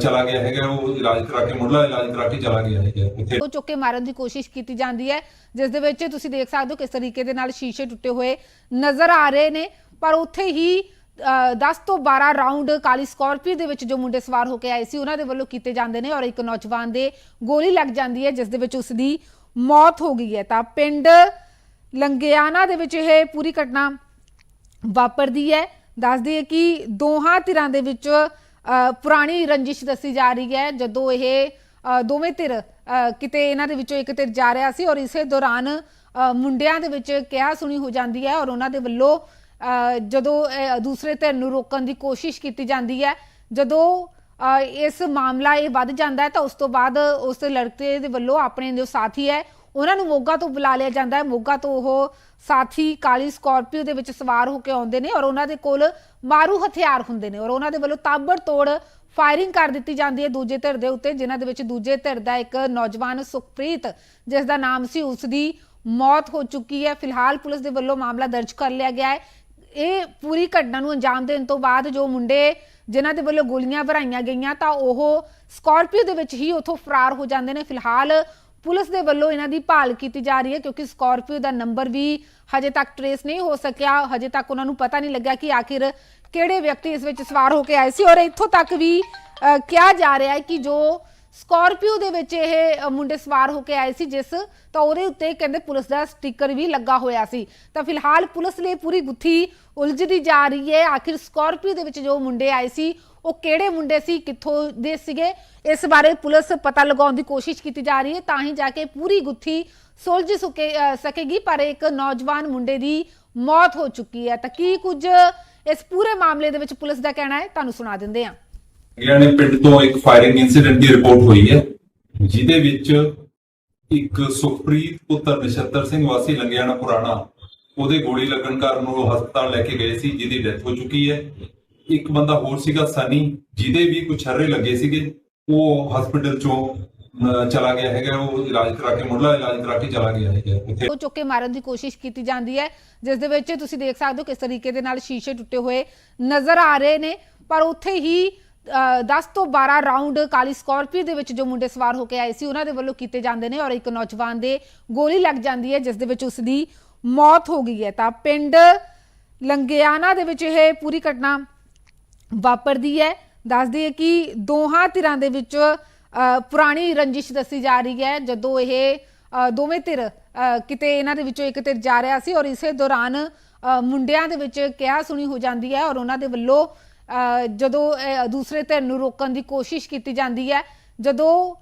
ਚਲਾ ਗਿਆ ਹੈਗਾ, ਉਹ ਇਲਾਜ ਕਰਾ ਕੇ ਮੁੱਢਲਾ ਇਲਾਜ ਕਰਾ ਕੇ ਚਲਾ ਗਿਆ ਹੈਗਾ, ਉੱਥੇ। ਉਹ ਚੁੱਕ ਕੇ ਮਾਰਨ ਦੀ ਕੋਸ਼ਿਸ਼ ਕੀਤੀ ਜਾਂਦੀ ਹੈ, ਜਿਸ ਦੇ ਵਿੱਚ ਤੁਸੀਂ ਦੇਖ ਸਕਦੇ ਹੋ ਕਿਸ ਤਰੀਕੇ ਦੇ ਨਾਲ ਸ਼ੀਸ਼ੇ ਟੁੱਟੇ ਹੋਏ ਨਜ਼ਰ ਆ ਰਹੇ ਨੇ, ਪਰ ਉੱਥੇ ਹੀ 10 ਤੋਂ 12 ਰਾਉਂਡ ਕਾਲੀ ਸਕਾਰਪੀਓ ਦੇ ਵਿੱਚ ਜੋ ਮੁੰਡੇ ਸਵਾਰ ਹੋ ਕੇ ਆਏ ਸੀ ਉਹਨਾਂ ਦੇ ਵੱਲੋਂ ਕੀਤੇ ਜਾਂਦੇ ਨੇ ਔਰ ਇੱਕ ਨੌਜਵਾਨ ਦੇ ਗੋਲੀ ਲੱਗ ਜਾਂਦੀ ਹੈ ਜਿਸ ਦੇ ਵਿੱਚ ਉਸ ਦੀ ਮੌਤ ਹੋ ਗਈ ਹੈ। ਤਾਂ ਪਿੰਡ ਲੰਗਿਆਣਾ ਦੇ ਵਿੱਚ ਇਹ ਪੂਰੀ ਘਟਨਾ ਵਾਪਰਦੀ ਹੈ। ਦੱਸਦੀ ਹੈ ਕਿ ਦੋਹਾਂ ਧਿਰਾਂ ਦੇ ਵਿੱਚ ਅ, ਪੁਰਾਣੀ ਰੰਜਿਸ਼ ਦੱਸੀ ਜਾ ਰਹੀ ਹੈ ਜਦੋਂ ਇਹ ਦੋਵੇਂ ਧਿਰ ਅ, ਕਿਤੇ ਇਹਨਾਂ ਦੇ ਵਿੱਚੋਂ ਇੱਕ ਧਿਰ ਜਾ ਰਿਹਾ ਸੀ ਔਰ ਇਸੇ ਦੌਰਾਨ ਅ, ਮੁੰਡਿਆਂ ਦੇ ਵਿੱਚ ਕਿਹਾ ਸੁਣੀ ਹੋ ਜਾਂਦੀ ਹੈ ਔਰ ਉਹਨਾਂ ਦੇ ਵੱਲੋਂ ਜਦੋਂ ਅ, ਦੂਸਰੇ ਧਿਰ ਨੂੰ ਰੋਕਣ ਦੀ ਕੋਸ਼ਿਸ਼ ਕੀਤੀ ਜਾਂਦੀ ਹੈ ਜਦੋਂ ਅ, ਇਸ ਮਾਮਲਾ ਇਹ ਵੱਧ ਜਾਂਦਾ ਹੈ ਤਾਂ ਉਸ ਤੋਂ ਬਾਅਦ ਉਸ ਲੜਕੇ ਦੇ ਵੱਲੋਂ ਆਪਣੇ ਜੋ ਸਾਥੀ ਹੈ ਉਹਨਾਂ ਨੂੰ ਮੋਗਾ ਤੋਂ ਬੁਲਾ ਲਿਆ ਜਾਂਦਾ ਹੈ। ਮੋਗਾ ਤੋਂ ਉਹ ਸਾਥੀ ਕਾਲੀ ਸਕਾਰਪੀਓ ਦੇ ਵਿੱਚ ਸਵਾਰ ਹੋ ਕੇ ਆਉਂਦੇ ਨੇ ਔਰ ਉਹਨਾਂ ਦੇ ਕੋਲ ਮਾਰੂ ਹਥਿਆਰ ਹੁੰਦੇ ਨੇ ਔਰ ਉਹਨਾਂ ਦੇ ਵੱਲੋਂ ਤਾਬੜ ਤੋੜ ਫਾਇਰਿੰਗ ਕਰ ਦਿੱਤੀ ਜਾਂਦੀ ਹੈ ਦੂਜੇ ਧਿਰ ਦੇ ਉੱਤੇ ਜਿਨ੍ਹਾਂ ਦੇ ਵਿੱਚ ਦੂਜੇ ਧਿਰ ਦਾ ਇੱਕ ਨੌਜਵਾਨ ਸੁਖਪ੍ਰੀਤ ਜਿਸ ਦਾ ਨਾਮ ਸੀ ਉਸ ਦੀ ਮੌਤ ਹੋ ਚੁੱਕੀ ਹੈ। ਫਿਲਹਾਲ ਪੁਲਿਸ ਦੇ ਵੱਲੋਂ ਮਾਮਲਾ ਦਰਜ ਕਰ ਲਿਆ ਗਿਆ ਹੈ। ਇਹ ਪੂਰੀ ਘਟਨਾ ਨੂੰ ਅੰਜਾਮ ਦੇਣ ਤੋਂ ਬਾਅਦ ਜੋ ਮੁੰਡੇ ਜਿਨ੍ਹਾਂ ਦੇ ਵੱਲੋਂ ਗੋਲੀਆਂ ਭਰਾਈਆਂ ਗਈਆਂ ਤਾਂ ਉਹ ਸਕਾਰਪੀਓ ਦੇ ਵਿੱਚ ਹੀ ਉਥੋਂ ਫਰਾਰ ਹੋ ਜਾਂਦੇ ਨੇ। ਫਿਲਹਾਲ ਪੁਲਿਸ ਦੇ ਵੱਲੋਂ ਇਹਨਾਂ ਦੀ ਭਾਲ ਕੀਤੀ ਜਾ ਰਹੀ ਹੈ ਕਿਉਂਕਿ ਸਕਾਰਪੀਓ ਦਾ ਨੰਬਰ ਵੀ ਹਜੇ ਤੱਕ ਟਰੇਸ ਨਹੀਂ ਹੋ ਸਕਿਆ। ਹਜੇ ਤੱਕ ਉਹਨਾਂ ਨੂੰ ਪਤਾ ਨਹੀਂ ਲੱਗਿਆ ਕਿ ਆਖਿਰ ਕਿਹੜੇ ਵਿਅਕਤੀ ਇਸ ਵਿੱਚ ਸਵਾਰ ਹੋ ਕੇ ਆਏ ਸੀ ਔਰ ਇੱਥੋਂ ਤੱਕ ਵੀ ਅ, ਕਿਹਾ ਜਾ ਰਿਹਾ ਹੈ ਕਿ ਜੋ ਸਕਾਰਪੀਓ ਦੇ ਵਿੱਚ ਇਹ ਮੁੰਡੇ ਸਵਾਰ ਹੋ ਕੇ ਆਏ ਸੀ ਜਿਸ ਤਾਂ ਉਹਦੇ ਉੱਤੇ ਕਹਿੰਦੇ ਪੁਲਿਸ ਦਾ ਸਟicker ਵੀ ਲੱਗਾ ਹੋਇਆ ਸੀ। ਤਾਂ ਫਿਲਹਾਲ ਪੁਲਿਸ ਲਈ ਪੂਰੀ ਗੁੱਥੀ ਉਲਝਦੀ ਜਾ ਰਹੀ ਹੈ। ਆਖਿਰ ਸਕਾਰਪੀਓ ਦੇ ਵਿੱਚ ਜੋ ਮੁੰਡੇ ਆਏ ਸੀ, ਉਹ ਕਿਹੜੇ ਮੁੰਡੇ ਸੀ, ਕਿੱਥੋਂ ਦੇ ਸੀਗੇ, ਇਸ ਬਾਰੇ ਪੁਲਿਸ ਪਤਾ ਲਗਾਉਣ ਦੀ ਕੋਸ਼ਿਸ਼ ਕੀਤੀ ਜਾ ਰਹੀ ਹੈ। ਤਾਂ ਹੀ ਜਾ ਕੇ ਪੂਰੀ ਗੁੱਥੀ ਸੁਲਝ ਸੁਕੇ ਸਕੇਗੀ, ਪਰ ਇੱਕ ਨੌਜਵਾਨ ਮੁੰਡੇ ਦੀ ਮੌਤ ਹੋ ਚੁੱਕੀ ਹੈ। ਤਾਂ ਕੀ ਕੁਝ ਇਸ ਪੂਰੇ ਮਾਮਲੇ ਦੇ ਵਿੱਚ ਪੁਲਿਸ ਦਾ ਕਹਿਣਾ ਹੈ, ਤੁਹਾਨੂੰ ਸੁਣਾ ਦਿੰਦੇ ਹਾਂ। ਗਿਆਣੇ ਪਿੰਡ ਤੋਂ ਇੱਕ ਫਾਇਰਿੰਗ ਇਨਸੀਡੈਂਟ ਦੀ ਰਿਪੋਰਟ ਹੋਈ ਹੈ, ਜਿਹਦੇ ਵਿੱਚ ਇੱਕ ਸੁਖਪ੍ਰੀਤ ਪੁੱਤਰ ਨਛੱਤਰ ਸਿੰਘ ਵਾਸੀ ਲੰਗਿਆਣਾ ਪੁਰਾਣਾ, ਉਹਦੇ ਗੋਲੀ ਲੱਗਣ ਕਾਰਨ ਉਹ ਹਸਪਤਾਲ ਲੈ ਕੇ ਗਏ ਸੀ, ਜਿਹਦੀ ਡੈਥ ਹੋ ਚੁੱਕੀ ਹੈ। ਇੱਕ ਬੰਦਾ ਹੋਰ ਸੀਗਾ ਸਨੀ, ਜਿਹਦੇ ਵੀ ਕੁਝ ਛਰਰੇ ਲੱਗੇ ਸੀਗੇ, ਉਹ ਹਸਪੀਟਲ ਚੋਂ ਚਲਾ ਗਿਆ ਹੈਗਾ, ਉਹ ਇਲਾਜ ਕਰਾ ਕੇ ਮੁੱਢਲਾ ਇਲਾਜ ਕਰਾ ਕੇ ਚਲਾ ਗਿਆ ਹੈਗਾ, ਉੱਥੇ। ਉਹ ਚੁੱਕੇ ਮਾਰਨ ਦੀ ਕੋਸ਼ਿਸ਼ ਕੀਤੀ ਜਾਂਦੀ ਹੈ, ਜਿਸ ਦੇ ਵਿੱਚ ਤੁਸੀਂ ਦੇਖ ਸਕਦੇ ਹੋ ਕਿਸ ਤਰੀਕੇ ਦੇ ਨਾਲ ਸ਼ੀਸ਼ੇ ਟੁੱਟੇ ਹੋਏ ਨਜ਼ਰ ਆ ਰਹੇ ਨੇ, ਪਰ ਉੱਥੇ ਹੀ 10 ਤੋਂ 12 ਰਾਉਂਡ ਕਾਲੀ ਸਕਾਰਪੀਓ ਦੇ ਵਿੱਚ ਜੋ ਮੁੰਡੇ ਸਵਾਰ ਹੋ ਕੇ ਆਏ ਸੀ ਉਹਨਾਂ ਦੇ ਵੱਲੋਂ ਕੀਤੇ ਜਾਂਦੇ ਨੇ ਔਰ ਇੱਕ ਨੌਜਵਾਨ ਦੇ ਗੋਲੀ ਲੱਗ ਜਾਂਦੀ ਹੈ ਜਿਸ ਦੇ ਵਿੱਚ ਉਸ ਦੀ ਮੌਤ ਹੋ ਗਈ ਹੈ। ਤਾਂ ਪਿੰਡ ਲੰਗਿਆਣਾ ਦੇ ਵਿੱਚ ਇਹ ਪੂਰੀ ਘਟਨਾ ਵਾਪਰਦੀ ਹੈ। ਦੱਸਦੀ ਹੈ ਕਿ ਦੋਹਾਂ ਧਿਰਾਂ ਦੇ ਵਿੱਚ ਅ, ਪੁਰਾਣੀ ਰੰਜਿਸ਼ ਦੱਸੀ ਜਾ ਰਹੀ ਹੈ ਜਦੋਂ ਇਹ ਦੋਵੇਂ ਧਿਰ ਅ, ਕਿਤੇ ਇਹਨਾਂ ਦੇ ਵਿੱਚੋਂ ਇੱਕ ਧਿਰ ਜਾ ਰਿਹਾ ਸੀ ਔਰ ਇਸੇ ਦੌਰਾਨ ਅ, ਮੁੰਡਿਆਂ ਦੇ ਵਿੱਚ ਕਿਹਾ ਸੁਣੀ ਹੋ ਜਾਂਦੀ ਹੈ ਔਰ ਉਹਨਾਂ ਦੇ ਵੱਲੋਂ ਜਦੋਂ ਅ, ਦੂਸਰੇ ਧਿਰ ਨੂੰ ਰੋਕਣ ਦੀ ਕੋਸ਼ਿਸ਼ ਕੀਤੀ ਜਾਂਦੀ ਹੈ ਜਦੋਂ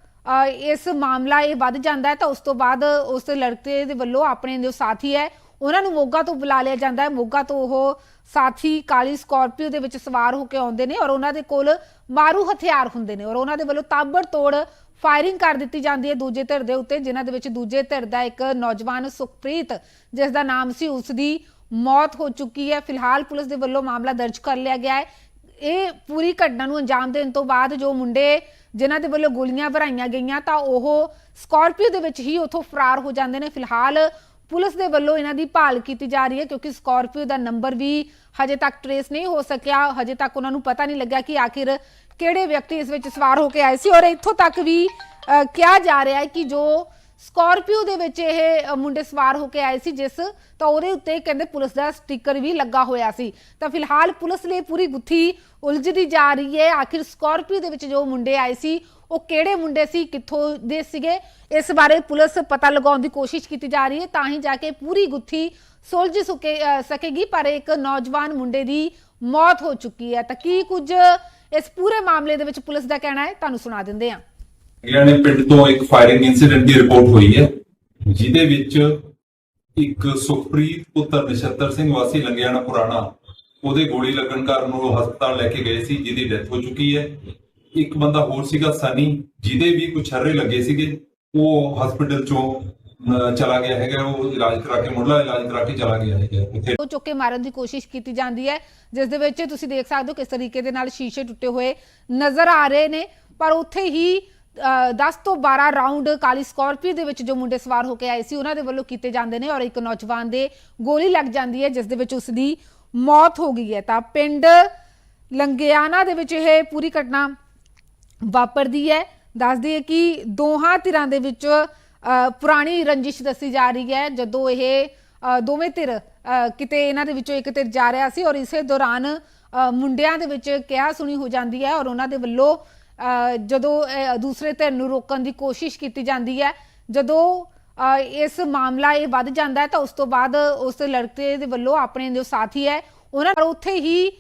ਇਸ ਮਾਮਲਾ ਇਹ ਵੱਧ ਜਾਂਦਾ ਹੈ ਤਾਂ ਉਸ ਤੋਂ ਬਾਅਦ ਉਸ ਲੜਕੇ ਦੇ ਵੱਲੋਂ ਆਪਣੇ ਜੋ ਸਾਥੀ ਹੈ ਉਹਨਾਂ ਨੂੰ ਮੋਗਾ ਤੋਂ ਬੁਲਾ ਲਿਆ ਜਾਂਦਾ ਹੈ। ਮੋਗਾ ਤੋਂ ਉਹ ਸਾਥੀ ਕਾਲੀ ਸਕਾਰਪੀਓ ਦੇ ਵਿੱਚ ਸਵਾਰ ਹੋ ਕੇ ਆਉਂਦੇ ਨੇ ਔਰ ਉਹਨਾਂ ਦੇ ਕੋਲ ਮਾਰੂ ਹਥਿਆਰ ਹੁੰਦੇ ਨੇ ਔਰ ਉਹਨਾਂ ਦੇ ਵੱਲੋਂ ਤਾਬੜ ਤੋੜ ਫਾਇਰਿੰਗ ਕਰ ਦਿੱਤੀ ਜਾਂਦੀ ਹੈ ਦੂਜੇ ਧਿਰ ਦੇ ਉੱਤੇ ਜਿਨ੍ਹਾਂ ਦੇ ਵਿੱਚ ਦੂਜੇ ਧਿਰ ਦਾ ਇੱਕ ਨੌਜਵਾਨ ਸੁਖਪ੍ਰੀਤ ਜਿਸ ਦਾ ਨਾਮ ਸੀ ਉਸ ਦੀ ਮੌਤ ਹੋ ਚੁੱਕੀ ਹੈ। ਫਿਲਹਾਲ ਪੁਲਿਸ ਦੇ ਵੱਲੋਂ ਮਾਮਲਾ ਦਰਜ ਕਰ ਲਿਆ ਗਿਆ ਹੈ। ਇਹ ਪੂਰੀ ਘਟਨਾ ਨੂੰ ਅੰਜਾਮ ਦੇਣ ਤੋਂ ਬਾਅਦ ਜੋ ਮੁੰਡੇ ਜਿਨ੍ਹਾਂ ਦੇ ਵੱਲੋਂ ਗੋਲੀਆਂ ਭਰਾਈਆਂ ਗਈਆਂ ਤਾਂ ਉਹ ਸਕਾਰਪੀਓ ਦੇ ਵਿੱਚ ਹੀ ਉਥੋਂ ਫਰਾਰ ਹੋ ਜਾਂਦੇ ਨੇ। ਫਿਲਹਾਲ ਪੁਲਿਸ ਦੇ ਵੱਲੋਂ ਇਹਨਾਂ ਦੀ ਭਾਲ ਕੀਤੀ ਜਾ ਰਹੀ ਹੈ ਕਿਉਂਕਿ ਸਕਾਰਪੀਓ ਦਾ ਨੰਬਰ ਵੀ ਹਜੇ ਤੱਕ ਟਰੇਸ ਨਹੀਂ ਹੋ ਸਕਿਆ। ਹਜੇ ਤੱਕ ਉਹਨਾਂ ਨੂੰ ਪਤਾ ਨਹੀਂ ਲੱਗਿਆ ਕਿ ਆਖਿਰ ਕਿਹੜੇ ਵਿਅਕਤੀ ਇਸ ਵਿੱਚ ਸਵਾਰ ਹੋ ਕੇ ਆਏ ਸੀ ਔਰ ਇੱਥੋਂ ਤੱਕ ਵੀ ਅ, ਕਿਹਾ ਜਾ ਰਿਹਾ ਹੈ ਕਿ ਜੋ ਸਕਾਰਪੀਓ ਦੇ ਵਿੱਚ ਇਹ ਮੁੰਡੇ ਸਵਾਰ ਹੋ ਕੇ ਆਏ ਸੀ ਜਿਸ ਤਾਂ ਉਹਦੇ ਉੱਤੇ ਕਹਿੰਦੇ ਪੁਲਿਸ ਦਾ ਸਟicker ਵੀ ਲੱਗਾ ਹੋਇਆ ਸੀ। ਤਾਂ ਫਿਲਹਾਲ ਪੁਲਿਸ ਲਈ ਪੂਰੀ ਗੁੱਥੀ ਉਲਝਦੀ ਜਾ ਰਹੀ ਹੈ। ਆਖਿਰ ਸਕਾਰਪੀਓ ਦੇ ਵਿੱਚ ਜੋ ਮੁੰਡੇ ਆਏ ਸੀ ਉਹ ਕਿਹੜੇ ਮੁੰਡੇ ਸੀ ਕਿੱਥੋਂ ਦੇ ਸੀਗੇ? ਇਸ ਬਾਰੇ ਪੁਲਿਸ ਪਤਾ ਲਗਾਉਣ ਦੀ ਕੋਸ਼ਿਸ਼ ਕੀਤੀ ਜਾ ਰਹੀ ਹੈ ਤਾਂ ਹੀ ਜਾ ਕੇ ਪੂਰੀ ਗੁੱਥੀ ਸੁਲਝ ਸੁਕੇ ਅ, ਸਕੇਗੀ ਪਰ ਇੱਕ ਨੌਜਵਾਨ ਮੁੰਡੇ ਦੀ ਮੌਤ ਹੋ ਚੁੱਕੀ ਹੈ। ਤਾਂ ਕੀ ਕੁਝ ਇਸ ਪੂਰੇ ਮਾਮਲੇ ਦੇ ਵਿੱਚ ਪੁਲਿਸ ਦਾ ਕਹਿਣਾ ਹੈ ਤੁਹਾਨੂੰ ਸੁਣਾ ਦਿੰਦੇ ਹਾਂ। ਗਿਆਣੇ ਪਿੰਡ ਤੋਂ ਇੱਕ ਫਾਇਰਿੰਗ ਇਨਸੀਡੈਂਟ ਦੀ ਰਿਪੋਰਟ ਹੋਈ ਹੈ, ਜਿਹਦੇ ਵਿੱਚ ਇੱਕ ਸੁਖਪ੍ਰੀਤ ਪੁੱਤਰ ਨਛੱਤਰ ਸਿੰਘ ਵਾਸੀ ਲੰਗਿਆਣਾ ਪੁਰਾਣਾ, ਉਹਦੇ ਗੋਲੀ ਲੱਗਣ ਕਾਰਨ ਉਹ ਹਸਪਤਾਲ ਲੈ ਕੇ ਗਏ ਸੀ, ਜਿਹਦੀ ਡੈਥ ਹੋ ਚੁੱਕੀ ਹੈ। ਇੱਕ ਬੰਦਾ ਹੋਰ ਸੀਗਾ ਸਨੀ, ਜਿਹਦੇ ਵੀ ਕੁਝ ਛਰਰੇ ਲੱਗੇ ਸੀਗੇ, ਉਹ ਹਸਪੀਟਲ ਚੋਂ ਚਲਾ ਗਿਆ ਹੈਗਾ, ਉਹ ਇਲਾਜ ਕਰਾ ਕੇ, ਮੁੱਢਲਾ ਇਲਾਜ ਕਰਾ ਕੇ ਚਲਾ ਗਿਆ ਹੈਗਾ ਉੱਥੇ। ਉਹ ਚੁੱਕ ਕੇ ਮਾਰਨ ਦੀ ਕੋਸ਼ਿਸ਼ ਕੀਤੀ ਜਾਂਦੀ ਹੈ, ਜਿਸ ਦੇ ਵਿੱਚ ਤੁਸੀਂ ਦੇਖ ਸਕਦੇ ਹੋ ਕਿਸ ਤਰੀਕੇ ਦੇ ਨਾਲ ਸ਼ੀਸ਼ੇ ਟੁੱਟੇ ਹੋਏ ਨਜ਼ਰ ਆ ਰਹੇ ਨੇ, ਪਰ ਉੱਥੇ ਹੀ 10 ਤੋਂ 12 ਰਾਉਂਡ ਕਾਲੀ ਸਕਾਰਪੀਓ ਦੇ ਵਿੱਚ ਜੋ ਮੁੰਡੇ ਸਵਾਰ ਹੋ ਕੇ ਆਏ ਸੀ ਉਹਨਾਂ ਦੇ ਵੱਲੋਂ ਕੀਤੇ ਜਾਂਦੇ ਨੇ ਔਰ ਇੱਕ ਨੌਜਵਾਨ ਦੇ ਗੋਲੀ ਲੱਗ ਜਾਂਦੀ ਹੈ ਜਿਸ ਦੇ ਵਿੱਚ ਉਸ ਦੀ ਮੌਤ ਹੋ ਗਈ ਹੈ। ਤਾਂ ਪਿੰਡ ਲੰਗਿਆਣਾ ਦੇ ਵਿੱਚ ਇਹ ਪੂਰੀ ਘਟਨਾ ਵਾਪਰਦੀ ਹੈ। ਦੱਸਦੀ ਹੈ ਕਿ ਦੋਹਾਂ ਧਿਰਾਂ ਦੇ ਵਿੱਚ ਅ, ਪੁਰਾਣੀ ਰੰਜਿਸ਼ ਦੱਸੀ ਜਾ ਰਹੀ ਹੈ ਜਦੋਂ ਇਹ ਦੋਵੇਂ ਧਿਰ ਅ, ਕਿਤੇ ਇਹਨਾਂ ਦੇ ਵਿੱਚੋਂ ਇੱਕ ਧਿਰ ਜਾ ਰਿਹਾ ਸੀ ਔਰ ਇਸੇ ਦੌਰਾਨ ਅ, ਮੁੰਡਿਆਂ ਦੇ ਵਿੱਚ ਕਿਹਾ ਸੁਣੀ ਹੋ ਜਾਂਦੀ ਹੈ ਔਰ ਉਹਨਾਂ ਦੇ ਵੱਲੋਂ ਜਦੋਂ ਦੂਸਰੇ ਧਿਰ ਨੂੰ ਰੋਕਣ ਦੀ ਕੋਸ਼ਿਸ਼ ਕੀਤੀ ਜਾਂਦੀ ਹੈ, ਜਦੋਂ ਇਸ ਮਾਮਲਾ ਇਹ ਵੱਧ ਜਾਂਦਾ ਹੈ, ਤਾਂ ਉਸ ਤੋਂ ਬਾਅਦ ਉਸ ਲੜਕੇ ਦੇ ਵੱਲੋਂ ਆਪਣੇ ਜੋ ਸਾਥੀ ਹੈ, ਉਹਨਾਂ ਪਰ ਉੱਥੇ ਹੀ